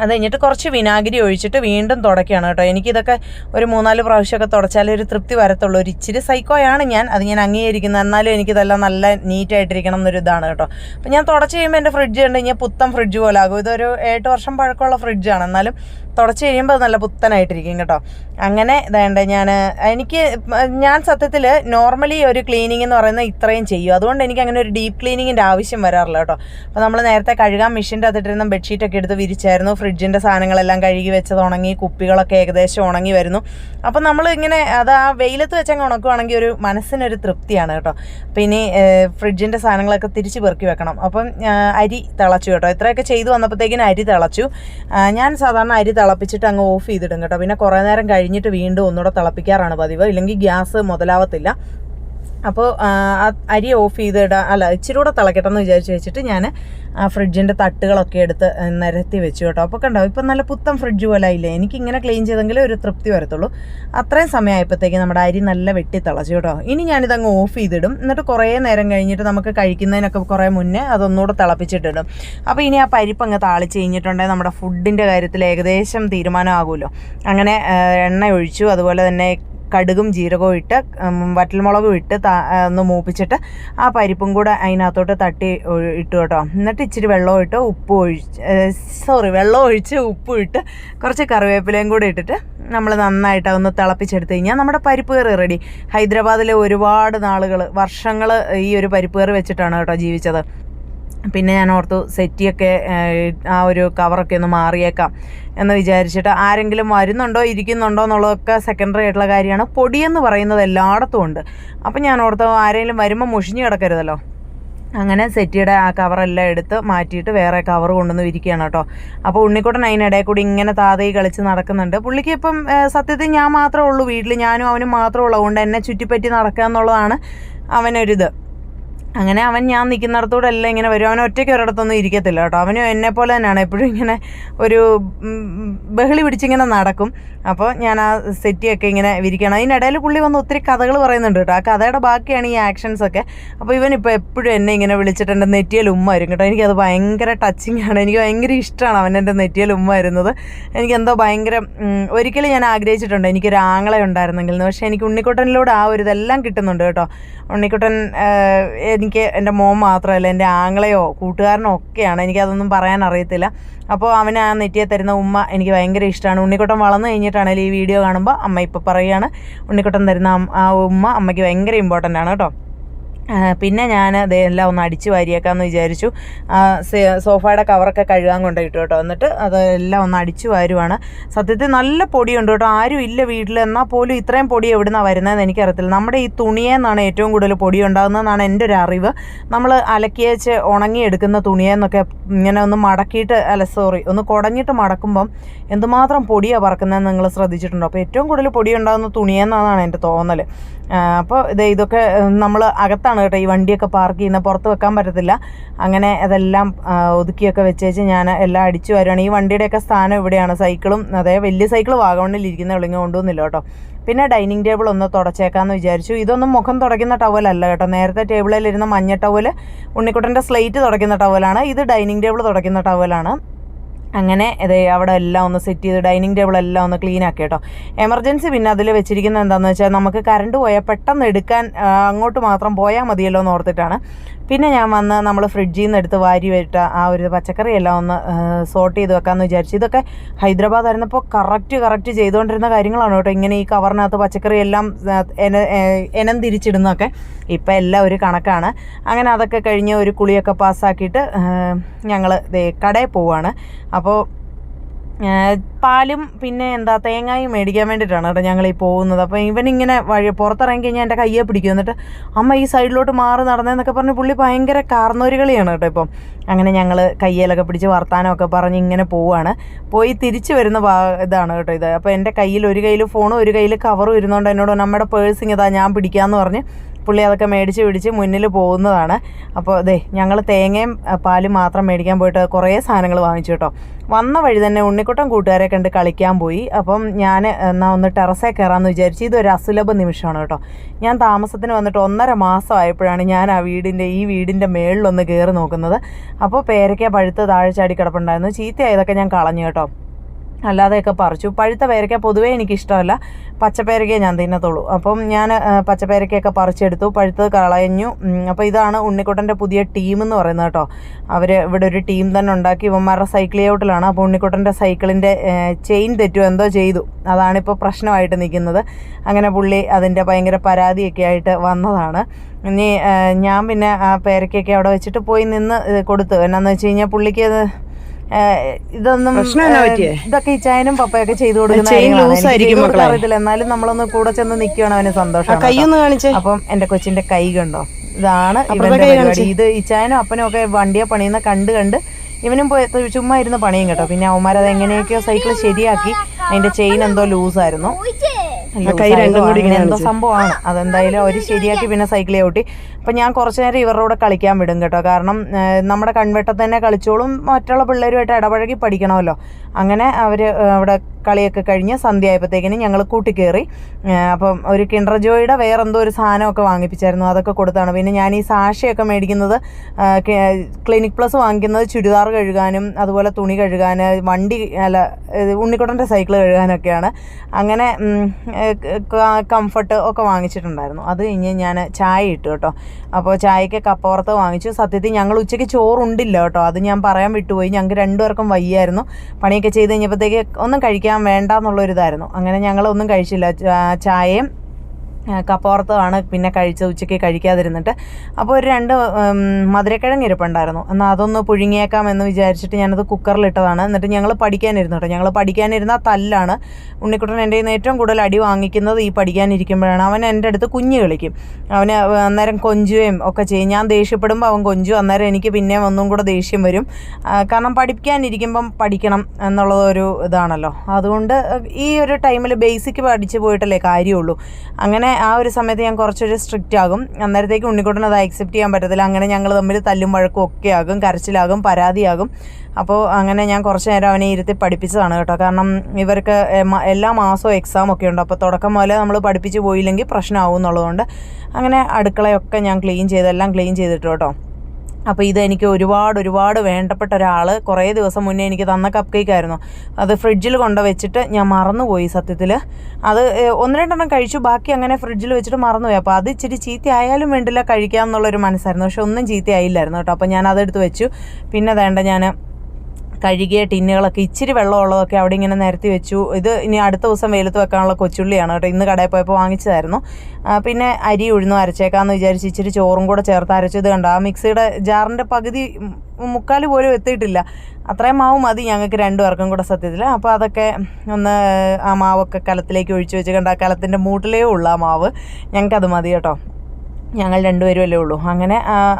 അത് കഴിഞ്ഞിട്ട് കുറച്ച് വിനാഗിരി ഒഴിച്ചിട്ട് വീണ്ടും തുടയ്ക്കുകയാണ് കേട്ടോ. എനിക്കിതൊക്കെ ഒരു മൂന്നാൽ പ്രാവശ്യമൊക്കെ തുടച്ചാലേ ഒരു തൃപ്തി വരത്തുള്ളൂ. ഒരു ഇച്ചിരി സൈക്കോയാണ് ഞാൻ. അത് ഞാൻ അംഗീകരിക്കുന്നത് എന്നാലും എനിക്കിതെല്ലാം നല്ല നീറ്റായിട്ടിരിക്കണം എന്നൊരു ഇതാണ് കേട്ടോ. അപ്പം ഞാൻ തുടച്ച് കഴിയുമ്പോൾ എന്റെ ഫ്രിഡ്ജ് കണ്ട് കഴിഞ്ഞാൽ പുത്തം ഫ്രിഡ്ജ് പോലെ ആകും. ഇതൊരു എട്ട് വർഷം പഴക്കമുള്ള ഫ്രിഡ്ജാണ്. എന്നാലും തുടച്ച് കഴിയുമ്പോൾ അത് നല്ല പുത്തനായിട്ടിരിക്കും കേട്ടോ. അങ്ങനെ വേണ്ട ഞാൻ എനിക്ക് ഞാൻ സത്യത്തിൽ നോർമലി ഒരു ക്ലീനിങ് എന്ന് പറയുന്നത് ഇത്രയും ചെയ്യും. അതുകൊണ്ട് എനിക്ക് അങ്ങനെ ഒരു ഡീപ്പ് ക്ലീനിങ്ങിന്റെ ആവശ്യം വരാറില്ല കേട്ടോ. അപ്പോൾ നമ്മൾ നേരത്തെ കഴുകാൻ മെഷീന്റെ അകത്തിട്ടിരുന്ന ബെഡ്ഷീറ്റൊക്കെ എടുത്ത് വിരിച്ചായിരുന്നു. ഫ്രിഡ്ജിന്റെ സാധനങ്ങളെല്ലാം കഴുകി വെച്ചത് ഉണങ്ങി കുപ്പികളൊക്കെ ഏകദേശം ഉണങ്ങി വരുന്നു. അപ്പോൾ നമ്മൾ ഇങ്ങനെ അത് ആ വെയിലത്ത് വെച്ചങ്ങ് ഉണക്കുവാണെങ്കിൽ ഒരു മനസ്സിനൊരു തൃപ്തിയാണ് കേട്ടോ. പിന്നെ ഫ്രിഡ്ജിന്റെ സാധനങ്ങളൊക്കെ തിരിച്ച് പെറുക്കി വെക്കണം. അപ്പം അരി തിളച്ചു കേട്ടോ. ഇത്രയൊക്കെ ചെയ്തു വന്നപ്പോഴത്തേക്കിന് അരി തിളച്ചു. ഞാൻ സാധാരണ അരി തിളപ്പിച്ചിട്ട് അങ്ങ് ഓഫ് ചെയ്തിടും കേട്ടോ. പിന്നെ കുറേ നേരം കഴിഞ്ഞിട്ട് വീണ്ടും ഒന്നുകൂടെ തിളപ്പിക്കാറാണ് പതിവ്. ഇല്ലെങ്കിൽ ഗ്യാസ് മുതലാവത്തില്ല. അപ്പോൾ അരി ഓഫ് ചെയ്തിടാൻ അല്ല ഇച്ചിരി കൂടെ തിളക്കട്ടെ എന്ന് വിചാരിച്ച് വെച്ചിട്ട് ഞാൻ ആ ഫ്രിഡ്ജിന്റെ തട്ടുകളൊക്കെ എടുത്ത് നിരത്തി വെച്ചു കേട്ടോ. അപ്പോൾ കണ്ടോ ഇപ്പം നല്ല പുത്തൻ ഫ്രിഡ്ജ് പോലെ ആയില്ലേ? എനിക്ക് ഇങ്ങനെ ക്ലീൻ ചെയ്തെങ്കിലും ഒരു തൃപ്തി വരത്തുള്ളൂ. അത്രയും സമയമായപ്പോഴത്തേക്ക് നമ്മുടെ അരി നല്ല വെട്ടി തിളച്ചു കേട്ടോ. ഇനി ഞാനിതങ്ങ് ഓഫ് ചെയ്തിടും. എന്നിട്ട് കുറേ നേരം കഴിഞ്ഞിട്ട് നമുക്ക് കഴിക്കുന്നതിനൊക്കെ കുറേ മുന്നേ അതൊന്നുകൂടെ തിളപ്പിച്ചിട്ടിടും. അപ്പോൾ ഇനി ആ പരിപ്പ് അങ്ങ് താളിച്ച് കഴിഞ്ഞിട്ടുണ്ടെങ്കിൽ നമ്മുടെ ഫുഡിന്റെ കാര്യത്തിൽ ഏകദേശം തീരുമാനമാകുമല്ലോ. അങ്ങനെ എണ്ണ ഒഴിച്ചു. അതുപോലെ തന്നെ കടുകും ജീരകവും ഇട്ട് വറ്റൽമുളകും ഇട്ട് ഒന്ന് മൂപ്പിച്ചിട്ട് ആ പരിപ്പും കൂടെ അതിനകത്തോട്ട് തട്ടി ഇട്ടു കേട്ടോ. എന്നിട്ട് ഇച്ചിരി വെള്ളം ഇട്ട് ഉപ്പ് ഒഴിച്ച് സോറി വെള്ളം ഒഴിച്ച് ഉപ്പ് ഇട്ട് കുറച്ച് കറിവേപ്പിലയും കൂടെ ഇട്ടിട്ട് നമ്മൾ നന്നായിട്ട് അതൊന്ന് തിളപ്പിച്ചെടുത്ത് കഴിഞ്ഞാൽ നമ്മുടെ പരിപ്പ് കറി റെഡി ഹൈദരാബാദിലെ ഒരുപാട് നാളുകൾ വർഷങ്ങൾ ഈ ഒരു പരിപ്പ് കറി വെച്ചിട്ടാണ് കേട്ടോ ജീവിച്ചത്. പിന്നെ ഞാൻ ഓർത്തു സെറ്റിയൊക്കെ ആ ഒരു കവറൊക്കെ ഒന്ന് മാറിയേക്കാം എന്ന് വിചാരിച്ചിട്ട് ആരെങ്കിലും വരുന്നുണ്ടോ ഇരിക്കുന്നുണ്ടോ എന്നുള്ളതൊക്കെ സെക്കൻഡറി ആയിട്ടുള്ള കാര്യമാണ്. പൊടിയെന്ന് പറയുന്നത് എല്ലായിടത്തും ഉണ്ട്. അപ്പം ഞാൻ ഓർത്തു ആരെങ്കിലും വരുമ്പോൾ മുഷിഞ്ഞ് കിടക്കരുതല്ലോ. അങ്ങനെ സെറ്റിയുടെ ആ കവറെല്ലാം എടുത്ത് മാറ്റിയിട്ട് വേറെ കവർ കൊണ്ടുവന്ന് വിരിക്കുകയാണ് കേട്ടോ. അപ്പോൾ ഉണ്ണിക്കുട്ടൻ അതിനിടയിൽ കൂടി ഇങ്ങനെ താതയി കളിച്ച് നടക്കുന്നുണ്ട്. പുള്ളിക്ക് ഇപ്പം സത്യത്തിൽ ഞാൻ മാത്രമേ ഉള്ളൂ വീട്ടിൽ ഞാനും അവനും മാത്രമേ ഉള്ളൂ. അതുകൊണ്ട് എന്നെ ചുറ്റിപ്പറ്റി നടക്കുക എന്നുള്ളതാണ് അവനൊരിത്. അങ്ങനെ അവൻ ഞാൻ നിൽക്കുന്നിടത്തൂടെ എല്ലാം ഇങ്ങനെ വരും. അവൻ ഒറ്റയ്ക്ക് ഒരിടത്തൊന്നും ഇരിക്കത്തില്ല കേട്ടോ. അവനും എന്നെ പോലെ തന്നെയാണ്. എപ്പോഴും ഇങ്ങനെ ഒരു ബഹളി പിടിച്ചിങ്ങനെ നടക്കും. അപ്പോൾ ഞാൻ ആ സെറ്റിയൊക്കെ ഇങ്ങനെ വിരിക്കണം അതിനിടയിൽ പുള്ളി വന്ന് ഒത്തിരി കഥകൾ പറയുന്നുണ്ട് കേട്ടോ. ആ കഥയുടെ ബാക്കിയാണ് ഈ ആക്ഷൻസൊക്കെ അപ്പോൾ ഇവൻ ഇപ്പോൾ എപ്പോഴും എന്നെ ഇങ്ങനെ വിളിച്ചിട്ട് നെറ്റിയിൽ ഉമ്മ വരും കേട്ടോ. എനിക്കത് ഭയങ്കര ടച്ചിങ് ആണ്. എനിക്ക് ഭയങ്കര ഇഷ്ടമാണ് അവൻ എന്റെ നെറ്റിയിൽ ഉമ്മ വരുന്നത്. എനിക്കെന്തോ ഭയങ്കര ഒരിക്കലും ഞാൻ ആഗ്രഹിച്ചിട്ടുണ്ട്. എനിക്കൊരു ആങ്ങളെ ഉണ്ടായിരുന്നെങ്കിൽ. പക്ഷേ എനിക്ക് ഉണ്ണിക്കുട്ടനിലൂടെ ആ ഒരു ഇതെല്ലാം കിട്ടുന്നുണ്ട് കേട്ടോ. ഉണ്ണിക്കുട്ടൻ എനിക്ക് എന്റെ മോൻ മാത്രമല്ല എന്റെ ആങ്ങളെയോ കൂട്ടുകാരനോ ഒക്കെയാണ്. എനിക്കതൊന്നും പറയാൻ അറിയത്തില്ല. അപ്പോൾ അവന് ആ നെറ്റിയെ തരുന്ന ഉമ്മ എനിക്ക് ഭയങ്കര ഇഷ്ടമാണ്. ഉണ്ണിക്കുട്ടൻ വളർന്നു കഴിഞ്ഞിട്ടാണെങ്കിൽ ഈ വീഡിയോ കാണുമ്പോൾ അമ്മ ഇപ്പോൾ പറയുകയാണ് ഉണ്ണിക്കുട്ടൻ തരുന്ന ആ ഉമ്മ അമ്മയ്ക്ക് ഭയങ്കര ഇമ്പോർട്ടന്റ് ആണ് കേട്ടോ. പിന്നെ ഞാൻ എല്ലാം ഒന്ന് അടിച്ച് വാരിയേക്കാമെന്ന് വിചാരിച്ചു. സോഫയുടെ കവറൊക്കെ കഴുകാൻ കൊണ്ട് കിട്ടും. കേട്ടോ എന്നിട്ട് അതെല്ലാം ഒന്ന് അടിച്ചു വാരുവാണ്. സത്യത്തിൽ നല്ല പൊടിയുണ്ട് കേട്ടോ. ആരും ഇല്ല വീട്ടിൽ എന്നാൽ പോലും ഇത്രയും പൊടി എവിടുന്നാണ് വരുന്നതെന്ന് എനിക്കറിയത്തില്ല. നമ്മുടെ ഈ തുണിയെന്നാണ് ഏറ്റവും കൂടുതൽ പൊടി ഉണ്ടാകുന്നതെന്നാണ് എന്റെ ഒരു അറിവ്. നമ്മൾ അലക്കിയേച്ച് ഉണങ്ങിയെടുക്കുന്ന തുണിയെന്നൊക്കെ ഇങ്ങനെ ഒന്ന് മടക്കിയിട്ട് അല്ല സോറി ഒന്ന് കുടഞ്ഞിട്ട് മടക്കുമ്പം എന്തുമാത്രം പൊടിയാണ് പറക്കുന്നതെന്ന് നിങ്ങൾ ശ്രദ്ധിച്ചിട്ടുണ്ടോ? അപ്പോൾ ഏറ്റവും കൂടുതൽ പൊടി ഉണ്ടാകുന്ന തുണിയെന്നാണ് എന്റെ തോന്നൽ അപ്പോൾ ഇത് ഇതൊക്കെ നമ്മൾ അകത്താണ് കേട്ടോ. ഈ വണ്ടിയൊക്കെ പാർക്ക് ചെയ്യുന്ന പുറത്ത് വെക്കാൻ പറ്റത്തില്ല. അങ്ങനെ അതെല്ലാം ഒതുക്കിയൊക്കെ വെച്ചേച്ച് ഞാൻ എല്ലാം അടിച്ചു വരുവാണ്. ഈ വണ്ടിയുടെയൊക്കെ സ്ഥാനം ഇവിടെയാണ്. സൈക്കിളും അതേ വലിയ സൈക്കിൾ വാഗമണ്ണിൽ ഇരിക്കുന്ന വിളിങ്ങ് കൊണ്ടുവന്നില്ല കേട്ടോ. പിന്നെ ഡൈനിങ് ടേബിൾ ഒന്ന് തുടച്ചേക്കാന്ന് വിചാരിച്ചു. ഇതൊന്നും മുഖം തുടയ്ക്കുന്ന ടവലല്ല കേട്ടോ. നേരത്തെ ടേബിളിലിരുന്ന മഞ്ഞ ടവൽ ഉണ്ണിക്കുട്ടന്റെ സ്ലേറ്റ് തുടയ്ക്കുന്ന ടവലാണ് ഇത് ഡൈനിങ് ടേബിൾ തുടയ്ക്കുന്ന ടവലാണ് അങ്ങനെ ഇത് അവിടെ എല്ലാം ഒന്ന് സെറ്റ് ചെയ്ത് ഡൈനിങ് ടേബിൾ എല്ലാം ഒന്ന് ക്ലീൻ ആക്കി കേട്ടോ. എമർജൻസി പിന്നെ അതിൽ വെച്ചിരിക്കുന്നത് എന്താണെന്ന് വെച്ചാൽ നമുക്ക് കറണ്ട് പോയാൽ പെട്ടെന്ന് എടുക്കാൻ അങ്ങോട്ട് മാത്രം പോയാൽ മതിയല്ലോ എന്ന് ഓർത്തിട്ടാണ്. പിന്നെ ഞാൻ വന്ന് നമ്മൾ ഫ്രിഡ്ജിൽ നിന്ന് എടുത്ത് വാരി വിട്ട ആ ഒരു പച്ചക്കറി എല്ലാം ഒന്ന് സോർട്ട് ചെയ്ത് വെക്കാമെന്ന് വിചാരിച്ചു. ഇതൊക്കെ ഹൈദരാബാദ് ആയിരുന്നപ്പോൾ കറക്റ്റ് കറക്റ്റ് ചെയ്തുകൊണ്ടിരുന്ന കാര്യങ്ങളാണ് കേട്ടോ. ഇങ്ങനെ ഈ കവറിനകത്ത് പച്ചക്കറി എല്ലാം എന തിരിച്ചിടുന്നതൊക്കെ ഇപ്പം എല്ലാം ഒരു കണക്കാണ്. അങ്ങനെ അതൊക്കെ കഴിഞ്ഞ് ഒരു കുളിയൊക്കെ പാസ്സാക്കിയിട്ട് ഞങ്ങൾ കടയിൽ പോവാണ്. അപ്പോൾ പാലും പിന്നെ എന്താ തേങ്ങയും മേടിക്കാൻ വേണ്ടിയിട്ടാണ് കേട്ടോ ഞങ്ങൾ ഈ പോകുന്നത്. അപ്പോൾ ഇവനിങ്ങനെ വഴി പുറത്തിറങ്ങി കഴിഞ്ഞാൽ എന്റെ കയ്യെ പിടിക്കും. എന്നിട്ട് അമ്മ ഈ സൈഡിലോട്ട് മാറി നടന്നതെന്നൊക്കെ പറഞ്ഞ് പുള്ളി ഭയങ്കര കാർന്നോരി കളിയാണ് കേട്ടോ ഇപ്പം. അങ്ങനെ ഞങ്ങൾ കയ്യിലൊക്കെ പിടിച്ച് വർത്താനമൊക്കെ പറഞ്ഞ് ഇങ്ങനെ പോവാണ്. പോയി തിരിച്ചു വരുന്ന ഇതാണ് കേട്ടോ ഇത്. അപ്പോൾ എന്റെ കയ്യിൽ ഒരു കയ്യിൽ ഫോണും ഒരു കയ്യിൽ കവറും ഇരുന്നുകൊണ്ട് എന്നോട് നമ്മുടെ പേഴ്സിങ് ഇതാ ഞാൻ പിടിക്കാമെന്ന് പറഞ്ഞ് പുള്ളി അതൊക്കെ മേടിച്ച് പിടിച്ച് മുന്നിൽ പോകുന്നതാണ്. അപ്പോൾ അതെ ഞങ്ങൾ തേങ്ങയും പാലും മാത്രം മേടിക്കാൻ പോയിട്ട് കുറേ സാധനങ്ങൾ വാങ്ങിച്ചു കേട്ടോ. വന്ന വഴി തന്നെ ഉണ്ണിക്കുട്ടൻ കൂട്ടുകാരെ കണ്ട് കളിക്കാൻ പോയി. അപ്പം ഞാൻ എന്നാൽ ഒന്ന് ടെറസേ കയറാമെന്ന് വിചാരിച്ച് ഇതൊരു അസുലഭ നിമിഷമാണ് കേട്ടോ. ഞാൻ താമസത്തിന് വന്നിട്ട് ഒന്നര മാസമായപ്പോഴാണ് ഞാൻ ആ വീടിന്റെ ഈ വീടിന്റെ മേളിലൊന്ന് കയറി നോക്കുന്നത്. അപ്പോൾ പേരയ്ക്ക പഴുത്ത് താഴെ ചാടി കിടപ്പുണ്ടായിരുന്നു. ചീത്തയായതൊക്കെ ഞാൻ കളഞ്ഞു കേട്ടോ. അല്ലാതെയൊക്കെ പറിച്ചു. പഴുത്ത പേരയ്ക്ക പൊതുവേ എനിക്കിഷ്ടമല്ല. പച്ചപ്പേരയ്ക്കേ ഞാൻ തിന്നത്തുള്ളൂ. അപ്പം ഞാൻ പച്ചപ്പേരയ്ക്കൊക്കെ പറിച്ചെടുത്തു. പഴുത്തത് കളയഞ്ഞു. അപ്പോൾ ഇതാണ് ഉണ്ണിക്കുട്ടന്റെ പുതിയ ടീം എന്ന് പറയുന്നത് കേട്ടോ. അവർ ഇവിടെ ഒരു ടീം തന്നെ ഉണ്ടാക്കി. ഇവന്മാരുടെ സൈക്കിൾ ഔട്ടിലാണ് അപ്പോൾ ഉണ്ണിക്കുട്ടന്റെ സൈക്കിളിന്റെ ചെയിൻ തെറ്റുമോ എന്തോ ചെയ്തു. അതാണിപ്പോൾ പ്രശ്നമായിട്ട് നിൽക്കുന്നത്. അങ്ങനെ പുള്ളി അതിന്റെ ഭയങ്കര പരാതിയൊക്കെ ആയിട്ട് വന്നതാണ്. ഇനി ഞാൻ പിന്നെ ആ പേരയ്ക്കൊക്കെ അവിടെ വെച്ചിട്ട് പോയി നിന്ന് കൊടുത്തു. എന്നാന്ന് വെച്ച് കഴിഞ്ഞാൽ പുള്ളിക്ക് ഇതൊന്നും? ഇതൊക്കെ ഈ ചായനും പപ്പയൊക്കെ ചെയ്തു കൊടുക്കുന്ന അറിയത്തില്ല. എന്നാലും നമ്മളൊന്ന് കൂടെ ചെന്ന് നിൽക്കുകയാണ് അവന് സന്തോഷം അപ്പം എന്റെ കൊച്ചിന്റെ കൈ കണ്ടോ? ഇതാണ് ഇത് ഇവന്റെ ചായനും പരിപാടി. കാണിച്ചേ. ഇത് ഇച്ചായനും അപ്പനും ഒക്കെ വണ്ടിയെ പണിയുന്ന കണ്ട് കണ്ട് ഇവനും പോയി ചുമ്മാ ഇരുന്ന് പണിയും കേട്ടോ. പിന്നെ അവന്മാരത് എങ്ങനെയൊക്കെയോ സൈക്കിൾ ശരിയാക്കി. അതിന്റെ ചെയിൻ എന്തോ ലൂസായിരുന്നു. കൈ രണ്ടും കൂടി എന്തോ സംഭവമാണ്. അതെന്തായാലും അവർ ശരിയാക്കി പിന്നെ സൈക്കിളെ ഓട്ടി അപ്പം ഞാൻ കുറച്ച് നേരം ഇവരുടെ കൂടെ കളിക്കാൻ വിടും കേട്ടോ. കാരണം നമ്മുടെ കൺവെട്ടത്ത് തന്നെ കളിച്ചോളും മറ്റുള്ള പിള്ളേരുമായിട്ട് ഇടപഴകി പഠിക്കണമല്ലോ. അങ്ങനെ അവർ അവിടെ കളിയൊക്കെ കഴിഞ്ഞ് സന്ധ്യ ആയപ്പോഴത്തേക്കിനും ഞങ്ങൾ കൂട്ടിക്കയറി ഏഹ്, അപ്പം ഒരു കിണ്ടർ വേറെന്തോ വേറെ ഒരു സാധനമൊക്കെ വാങ്ങിപ്പിച്ചായിരുന്നു. അതൊക്കെ കൊടുത്താണ്. പിന്നെ ഞാൻ ഈ സാഷയൊക്കെ മേടിക്കുന്നത് ക്ലിനിക് പ്ലസ് വാങ്ങിക്കുന്നത് ചുരിദാർ കഴുകാനും അതുപോലെ തുണി കഴുകാൻ വണ്ടി അല്ല ഇത് ഉണ്ണിക്കുട്ടന്റെ സൈക്കിൾ കഴുകാനൊക്കെയാണ്. അങ്ങനെ കംഫർട്ട് ഒക്കെ വാങ്ങിച്ചിട്ടുണ്ടായിരുന്നു. അത് കഴിഞ്ഞ് ഞാൻ ചായ ഇട്ടു കേട്ടോ. അപ്പോൾ ചായക്ക് കപ്പുറത്ത് വാങ്ങിച്ചു. സത്യത്തിൽ ഞങ്ങൾ ഉച്ചയ്ക്ക് ചോറുണ്ടില്ല കേട്ടോ. അത് ഞാൻ പറയാൻ വിട്ടുപോയി. ഞങ്ങൾക്ക് രണ്ടുപേർക്കും വയ്യായിരുന്നു. പണിയൊക്കെ ചെയ്ത് കഴിഞ്ഞപ്പോഴത്തേക്ക് ഒന്നും കഴിക്കാൻ വേണ്ട എന്നുള്ളൊരിതായിരുന്നു അങ്ങനെ ഞങ്ങളൊന്നും കഴിച്ചില്ല. ചായയും ആ, കപ്പുറത്തുമാണ് പിന്നെ കഴിച്ചത് ഉച്ചയ്ക്ക് കഴിക്കാതിരുന്നിട്ട്. അപ്പോൾ ഒരു രണ്ട് മധുരക്കിഴങ്ങ് ഇരിപ്പുണ്ടായിരുന്നു. എന്നാൽ അതൊന്ന് പുഴുങ്ങിയേക്കാം എന്ന് വിചാരിച്ചിട്ട് ഞാനത് കുക്കറിലിട്ടതാണ് എന്നിട്ട് ഞങ്ങൾ പഠിക്കാനിരുന്നു കേട്ടോ. ഞങ്ങൾ പഠിക്കാനിരുന്ന തല്ലാണ്. ഉണ്ണിക്കുട്ടൻ എന്റെ നിന്ന് ഏറ്റവും കൂടുതൽ അടി വാങ്ങിക്കുന്നത് ഈ പഠിക്കാനിരിക്കുമ്പോഴാണ്. അവൻ എന്റെ അടുത്ത് കുഞ്ഞ് കളിക്കും. അവന് അന്നേരം കൊഞ്ചുകയും ഒക്കെ ചെയ്യും. ഞാൻ ദേഷ്യപ്പെടുമ്പോൾ അവൻ കൊഞ്ചും അന്നേരം എനിക്ക് പിന്നെ ഒന്നും കൂടെ ദേഷ്യം വരും. കാരണം പഠിക്കാനിരിക്കുമ്പം പഠിക്കണം എന്നുള്ളത് ഒരു ഇതാണല്ലോ. അതുകൊണ്ട് ഈ ഒരു ടൈമിൽ ബേസിക് പഠിച്ചു പോയിട്ടല്ലേ കാര്യമുള്ളൂ. അങ്ങനെ ആ ഒരു സമയത്ത് ഞാൻ കുറച്ചൊരു സ്ട്രിക്റ്റ് ആകും. അന്നേരത്തേക്ക് ഉണ്ണിക്കുട്ടൻ അത് അക്സെപ്റ്റ് ചെയ്യാൻ പറ്റത്തില്ല. അങ്ങനെ ഞങ്ങൾ തമ്മിൽ തല്ലും വഴക്കും ഒക്കെ ആകും കരച്ചിലാകും പരാതിയാകും. അപ്പോൾ അങ്ങനെ ഞാൻ കുറച്ച് നേരം അവനെ ഇരുത്തി പഠിപ്പിച്ചതാണ് കേട്ടോ. കാരണം ഇവർക്ക് എല്ലാ മാസവും എക്സാം ഒക്കെ ഉണ്ട്. അപ്പോൾ തുടക്കം മുതലേ നമ്മൾ പഠിപ്പിച്ച് പോയില്ലെങ്കിൽ പ്രശ്നമാവും എന്നുള്ളതുകൊണ്ട് അങ്ങനെ അടുക്കളയൊക്കെ ഞാൻ ക്ലീൻ ചെയ്തെല്ലാം ക്ലീൻ ചെയ്തിട്ടു കേട്ടോ. അപ്പോൾ ഇത് എനിക്ക് ഒരുപാട് ഒരുപാട് വേണ്ടപ്പെട്ട ഒരാൾ കുറേ ദിവസം മുന്നേ എനിക്ക് തന്ന കപ്പ് കേക്ക് ആയിരുന്നു. അത് ഫ്രിഡ്ജിൽ കൊണ്ട് വെച്ചിട്ട് ഞാൻ മറന്നുപോയി സത്യത്തിൽ അത് ഒന്ന് രണ്ടെണ്ണം കഴിച്ചു ബാക്കി അങ്ങനെ ഫ്രിഡ്ജിൽ വെച്ചിട്ട് മറന്നുപോയി. അപ്പോൾ അത് ഇച്ചിരി ചീത്തയായാലും വേണ്ടില്ല കഴിക്കാം എന്നുള്ളൊരു മനസ്സായിരുന്നു. പക്ഷെ ഒന്നും ചീത്തയായില്ലായിരുന്നു കേട്ടോ. അപ്പോൾ ഞാൻ അതെടുത്ത് വെച്ചു. പിന്നെ വേണ്ട ഞാൻ കഴുകിയ ടിന്നുകളൊക്കെ ഇച്ചിരി വെള്ളമുള്ളതൊക്കെ അവിടെ ഇങ്ങനെ നിരത്തി വെച്ചു. ഇത് ഇനി അടുത്ത ദിവസം വെയിലത്ത് വെക്കാനുള്ള കൊച്ചുള്ളിയാണ് കേട്ടോ. ഇന്ന് കടയിൽ പോയപ്പോൾ വാങ്ങിച്ചതായിരുന്നു. പിന്നെ അരി ഉഴുന്നു അരച്ചേക്കാമെന്ന് വിചാരിച്ച് ഇച്ചിരി ചോറും കൂടെ ചേർത്ത് അരച്ചത് കണ്ടോ. ആ മിക്സിയുടെ ജാറിന്റെ പകുതി മുക്കാൽ പോലും എത്തിയിട്ടില്ല. അത്രയും മാവ് മതി ഞങ്ങൾക്ക് രണ്ടു പേർക്കും കൂടെ സത്യത്തിൽ. അപ്പോൾ അതൊക്കെ ഒന്ന് ആ മാവൊക്കെ കലത്തിലേക്ക് ഒഴിച്ച് വെച്ച് കണ്ട. ആ കലത്തിന്റെ മൂട്ടിലേ ഉള്ളൂ ആ മാവ്. ഞങ്ങൾക്കത് മതി കേട്ടോ. ഞങ്ങൾ രണ്ടുപേരും അല്ലേ ഉള്ളൂ. അങ്ങനെ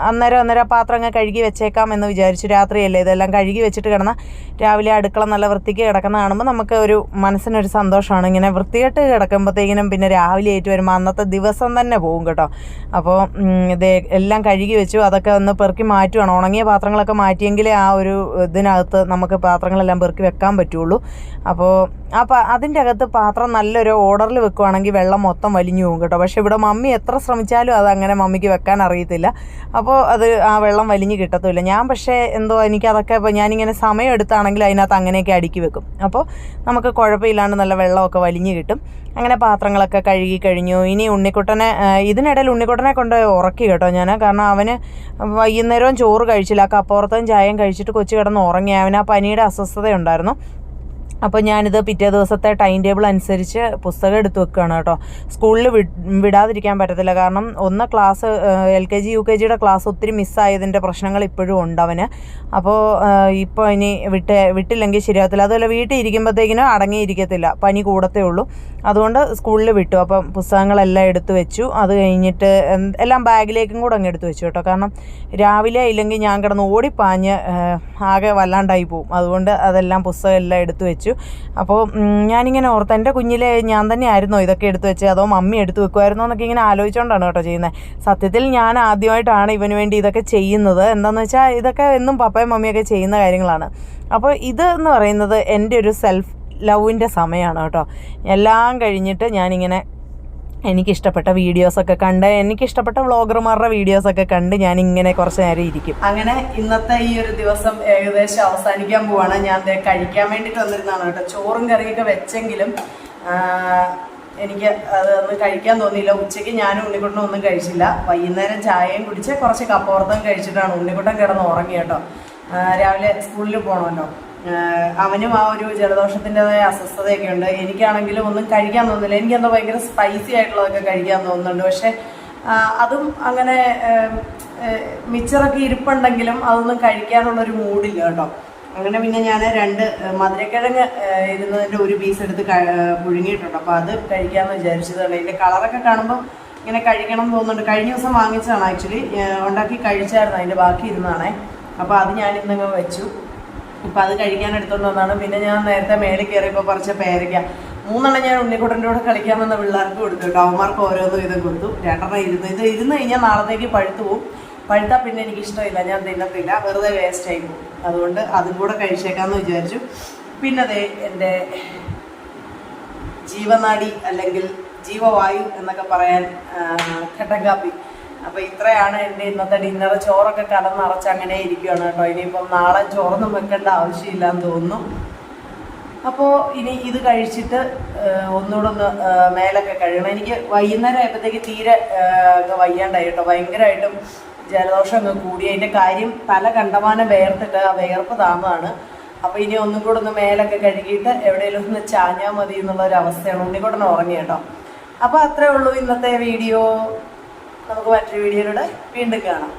അന്നേരം അന്നേരം പാത്രം അങ്ങ് കഴുകി വെച്ചേക്കാം എന്ന് വിചാരിച്ചു രാത്രിയല്ലേ ഇതെല്ലാം കഴുകി വെച്ചിട്ട് കിടന്ന രാവിലെ അടുക്കള നല്ല വൃത്തിക്ക് കിടക്കുന്ന കാണുമ്പോൾ നമുക്ക് ഒരു മനസ്സിനൊരു സന്തോഷമാണ്. ഇങ്ങനെ വൃത്തികെട്ട് കിടക്കുമ്പോഴത്തേക്കിനും പിന്നെ രാവിലെ ആയിട്ട് വരുമ്പോൾ അന്നത്തെ ദിവസം തന്നെ പോകും കേട്ടോ. അപ്പോൾ ഇത് എല്ലാം കഴുകി വെച്ചു. അതൊക്കെ ഒന്ന് പെറുക്കി മാറ്റുവാണ്. ഉണങ്ങിയ പാത്രങ്ങളൊക്കെ മാറ്റിയെങ്കിലേ ആ ഒരു ഇതിനകത്ത് നമുക്ക് പാത്രങ്ങളെല്ലാം പെറുക്കി വെക്കാൻ പറ്റുള്ളൂ. അപ്പോൾ പാ അതിന്റെ അകത്ത് പാത്രം നല്ലൊരു ഓർഡറിൽ വെക്കുവാണെങ്കിൽ വെള്ളം മൊത്തം വലിഞ്ഞു പോകും കേട്ടോ. പക്ഷേ ഇവിടെ മമ്മി എത്ര ശ്രമിച്ചാലും അത് അങ്ങനെ മമ്മിക്ക് വെക്കാൻ അറിയത്തില്ല. അപ്പോൾ അത് ആ വെള്ളം വലിഞ്ഞ് കിട്ടത്തുമില്ല. ഞാൻ പക്ഷേ എന്തോ എനിക്ക് അതൊക്കെ ഇപ്പോൾ ഞാനിങ്ങനെ സമയം എടുത്താണെങ്കിൽ അതിനകത്ത് അങ്ങനെയൊക്കെ അടുക്കി വെക്കും. അപ്പോൾ നമുക്ക് കുഴപ്പമില്ലാണ്ട് നല്ല വെള്ളമൊക്കെ വലിഞ്ഞ് കിട്ടും. അങ്ങനെ പാത്രങ്ങളൊക്കെ കഴുകി കഴിഞ്ഞു. ഇനി ഉണ്ണിക്കുട്ടനെ ഇതിനിടയിൽ ഉണ്ണിക്കുട്ടനെ കൊണ്ട് ഉറക്കി കേട്ടോ ഞാൻ. കാരണം അവന് വൈകുന്നേരവും ചോറ് കഴിച്ചില്ല. കപ്പുറത്തും ചായയും കഴിച്ചിട്ട് കൊച്ചു കിടന്ന് ഉറങ്ങി. അവന് ആ പനിയുടെ അസ്വസ്ഥത ഉണ്ടായിരുന്നു അപ്പോൾ ഞാനിത് പിറ്റേ ദിവസത്തെ ടൈം ടേബിൾ അനുസരിച്ച് പുസ്തകം എടുത്തു വെക്കുകയാണ് കേട്ടോ. സ്കൂളിൽ വിടാതിരിക്കാൻ പറ്റത്തില്ല. കാരണം ഒന്ന് class L K G U K ജിയുടെ ക്ലാസ് ഒത്തിരി മിസ്സായതിന്റെ പ്രശ്നങ്ങൾ ഇപ്പോഴും ഉണ്ട് അവന്. അപ്പോൾ ഇപ്പോൾ ഇനി വിട്ട് വിട്ടില്ലെങ്കിൽ ശരിയാകത്തില്ല അതുപോലെ വീട്ടിൽ ഇരിക്കുമ്പോഴത്തേക്കിനും അടങ്ങിയിരിക്കത്തില്ല. പനി കൂടത്തേ ഉള്ളൂ. അതുകൊണ്ട് സ്കൂളിൽ വിട്ടു. അപ്പം പുസ്തകങ്ങളെല്ലാം എടുത്തു വെച്ചു. അത് കഴിഞ്ഞിട്ട് എല്ലാം ബാഗിലേക്കും കൂടെ അങ്ങ് എടുത്തു വെച്ചു കേട്ടോ. കാരണം രാവിലെ ഇല്ലെങ്കിൽ ഞാൻ കിടന്ന് ഓടിപ്പാഞ്ഞ് ആകെ വല്ലാണ്ടായി പോവും. അതുകൊണ്ട് അതെല്ലാം പുസ്തകം എല്ലാം എടുത്തു വെച്ചു. അപ്പോൾ ഉം, ഞാനിങ്ങനെ ഓർത്ത് എന്റെ കുഞ്ഞിലെ ഞാൻ തന്നെ ആയിരുന്നോ ഇതൊക്കെ എടുത്തു വെച്ചത് അതോ മമ്മി എടുത്തു വെക്കുമായിരുന്നോ എന്നൊക്കെ ഇങ്ങനെ ആലോചിച്ചുകൊണ്ടാണ് കേട്ടോ ചെയ്യുന്നത് സത്യത്തിൽ ഞാൻ ആദ്യമായിട്ടാണ് ഇവന് വേണ്ടി ഇതൊക്കെ ചെയ്യുന്നത്. എന്താണെന്ന് വെച്ചാൽ ഇതൊക്കെ എന്നും പപ്പയും മമ്മിയൊക്കെ ചെയ്യുന്ന കാര്യങ്ങളാണ്. അപ്പോൾ ഇത് എന്ന് പറയുന്നത് എന്റെ ഒരു സെൽഫ് ലവിന്റെ സമയമാണ് കേട്ടോ. എല്ലാം കഴിഞ്ഞിട്ട് ഞാനിങ്ങനെ എനിക്കിഷ്ടപ്പെട്ട വീഡിയോസൊക്കെ കണ്ട് എനിക്കിഷ്ടപ്പെട്ട വ്ളോഗർമാരുടെ വീഡിയോസൊക്കെ കണ്ട് ഞാൻ ഇങ്ങനെ കുറച്ച് നേരം ഇരിക്കും. അങ്ങനെ ഇന്നത്തെ ഈ ഒരു ദിവസം ഏകദേശം അവസാനിക്കാൻ പോവാണ്. ഞാൻ കഴിക്കാൻ വേണ്ടിയിട്ട് വന്നിരുന്നതാണ് കേട്ടോ. ചോറും കറിയൊക്കെ വെച്ചെങ്കിലും എനിക്ക് അത് ഒന്നും കഴിക്കാൻ തോന്നിയില്ല. ഉച്ചയ്ക്ക് ഞാനും ഉണ്ണിക്കുട്ടനും ഒന്നും കഴിച്ചില്ല. വൈകുന്നേരം ചായയും കുടിച്ച് കുറച്ച് കപ്പോർത്തം കഴിച്ചിട്ടാണ് ഉണ്ണിക്കുട്ടൻ കിടന്ന് ഉറങ്ങി കേട്ടോ. രാവിലെ സ്കൂളിൽ പോകണമല്ലോ അവനും ആ ഒരു ജലദോഷത്തിന്റെതായ അസ്വസ്ഥതയൊക്കെ ഉണ്ട്. എനിക്കാണെങ്കിലും ഒന്നും കഴിക്കാൻ തോന്നുന്നില്ല. എനിക്കെന്തോ ഭയങ്കര സ്പൈസി ആയിട്ടുള്ളതൊക്കെ കഴിക്കാൻ തോന്നുന്നുണ്ട്. പക്ഷെ അതും അങ്ങനെ മിച്ചറൊക്കെ ഇരിപ്പുണ്ടെങ്കിലും അതൊന്നും കഴിക്കാനുള്ളൊരു മൂഡില്ല കേട്ടോ. അങ്ങനെ പിന്നെ ഞാൻ രണ്ട് മധുരക്കിഴങ്ങ് ഇരുന്നതിന്റെ ഒരു പീസ് എടുത്ത് പുഴുങ്ങിയിട്ടുണ്ട്. അപ്പോൾ അത് കഴിക്കാമെന്ന് വിചാരിച്ചതാണ്. ഇതിന്റെ കളറൊക്കെ കാണുമ്പോൾ ഇങ്ങനെ കഴിക്കണം എന്ന് തോന്നുന്നുണ്ട്. കഴിഞ്ഞ ദിവസം വാങ്ങിച്ചതാണ് ആക്ച്വലി. ഉണ്ടാക്കി കഴിച്ചായിരുന്നു. അതിന്റെ ബാക്കി ഇരുന്നാണേ അപ്പോൾ അത് ഞാൻ ഇന്നങ്ങ് വെച്ചു. ഇപ്പം അത് കഴിക്കാൻ എടുത്തുകൊണ്ട് വന്നതാണ് പിന്നെ ഞാൻ നേരത്തെ മേളിൽ കയറിയപ്പോൾ കുറച്ച് പേരയ്ക്ക മൂന്നെണ്ണം ഞാൻ ഉണ്ണിക്കുട്ടന്റെ കൂടെ കളിക്കാൻ വന്ന പിള്ളേർക്ക് കൊടുത്തു കേട്ടോ. ഓരോന്നും ഇതും കൊടുത്തു. രണ്ടെണ്ണം ഇരുന്നു ഇത് ഇരുന്ന് കഴിഞ്ഞാൽ നാളത്തേക്ക് പഴുത്തു പോകും പഴുത്താൽ പിന്നെ എനിക്ക് ഇഷ്ടമില്ല ഞാൻ തിന്നത്തില്ല. വെറുതെ വേസ്റ്റ് ആയി പോകും അതുകൊണ്ട് അതും കൂടെ കഴിച്ചേക്കാമെന്ന് വിചാരിച്ചു. പിന്നെ എന്റെ ജീവനാടി അല്ലെങ്കിൽ ജീവവായു എന്നൊക്കെ പറയാൻ കട്ടൻ കാപ്പി. അപ്പൊ ഇത്രയാണ് എന്റെ ഇന്നത്തെ ഡിന്നർ ചോറൊക്കെ കലന്നറച്ച് അങ്ങനെ ഇരിക്കുകയാണ് കേട്ടോ. ഇനിയിപ്പം നാളെ ചോറൊന്നും വെക്കേണ്ട ആവശ്യമില്ല എന്ന് തോന്നുന്നു. അപ്പോൾ ഇനി ഇത് കഴിച്ചിട്ട് ഒന്നുകൂടെ ഒന്ന് മേലൊക്കെ കഴുകണം. എനിക്ക് വൈകുന്നേരം ആയപ്പോഴത്തേക്ക് തീരെ വയ്യാണ്ടായി കേട്ടോ. ഭയങ്കരമായിട്ടും ജലദോഷം അങ്ങ് കൂടി. അതിന്റെ കാര്യം തല കണ്ടമാനം വേർത്തിട്ട് ആ വേർപ്പ് താമമാണ് അപ്പോൾ ഇനി ഒന്നും കൂടെ ഒന്ന് മേലൊക്കെ കഴുകിയിട്ട് എവിടെയെങ്കിലും ഒന്ന് ചാഞ്ഞാൽ മതി എന്നുള്ള ഒരു അവസ്ഥയാണ്. ഉണ്ണിക്കൂടനെ ഉറങ്ങി കേട്ടോ. അപ്പോൾ അത്രേ ഉള്ളൂ ഇന്നത്തെ വീഡിയോ. നമുക്ക് മറ്റൊരു വീഡിയോയിലൂടെ വീണ്ടും കാണാം.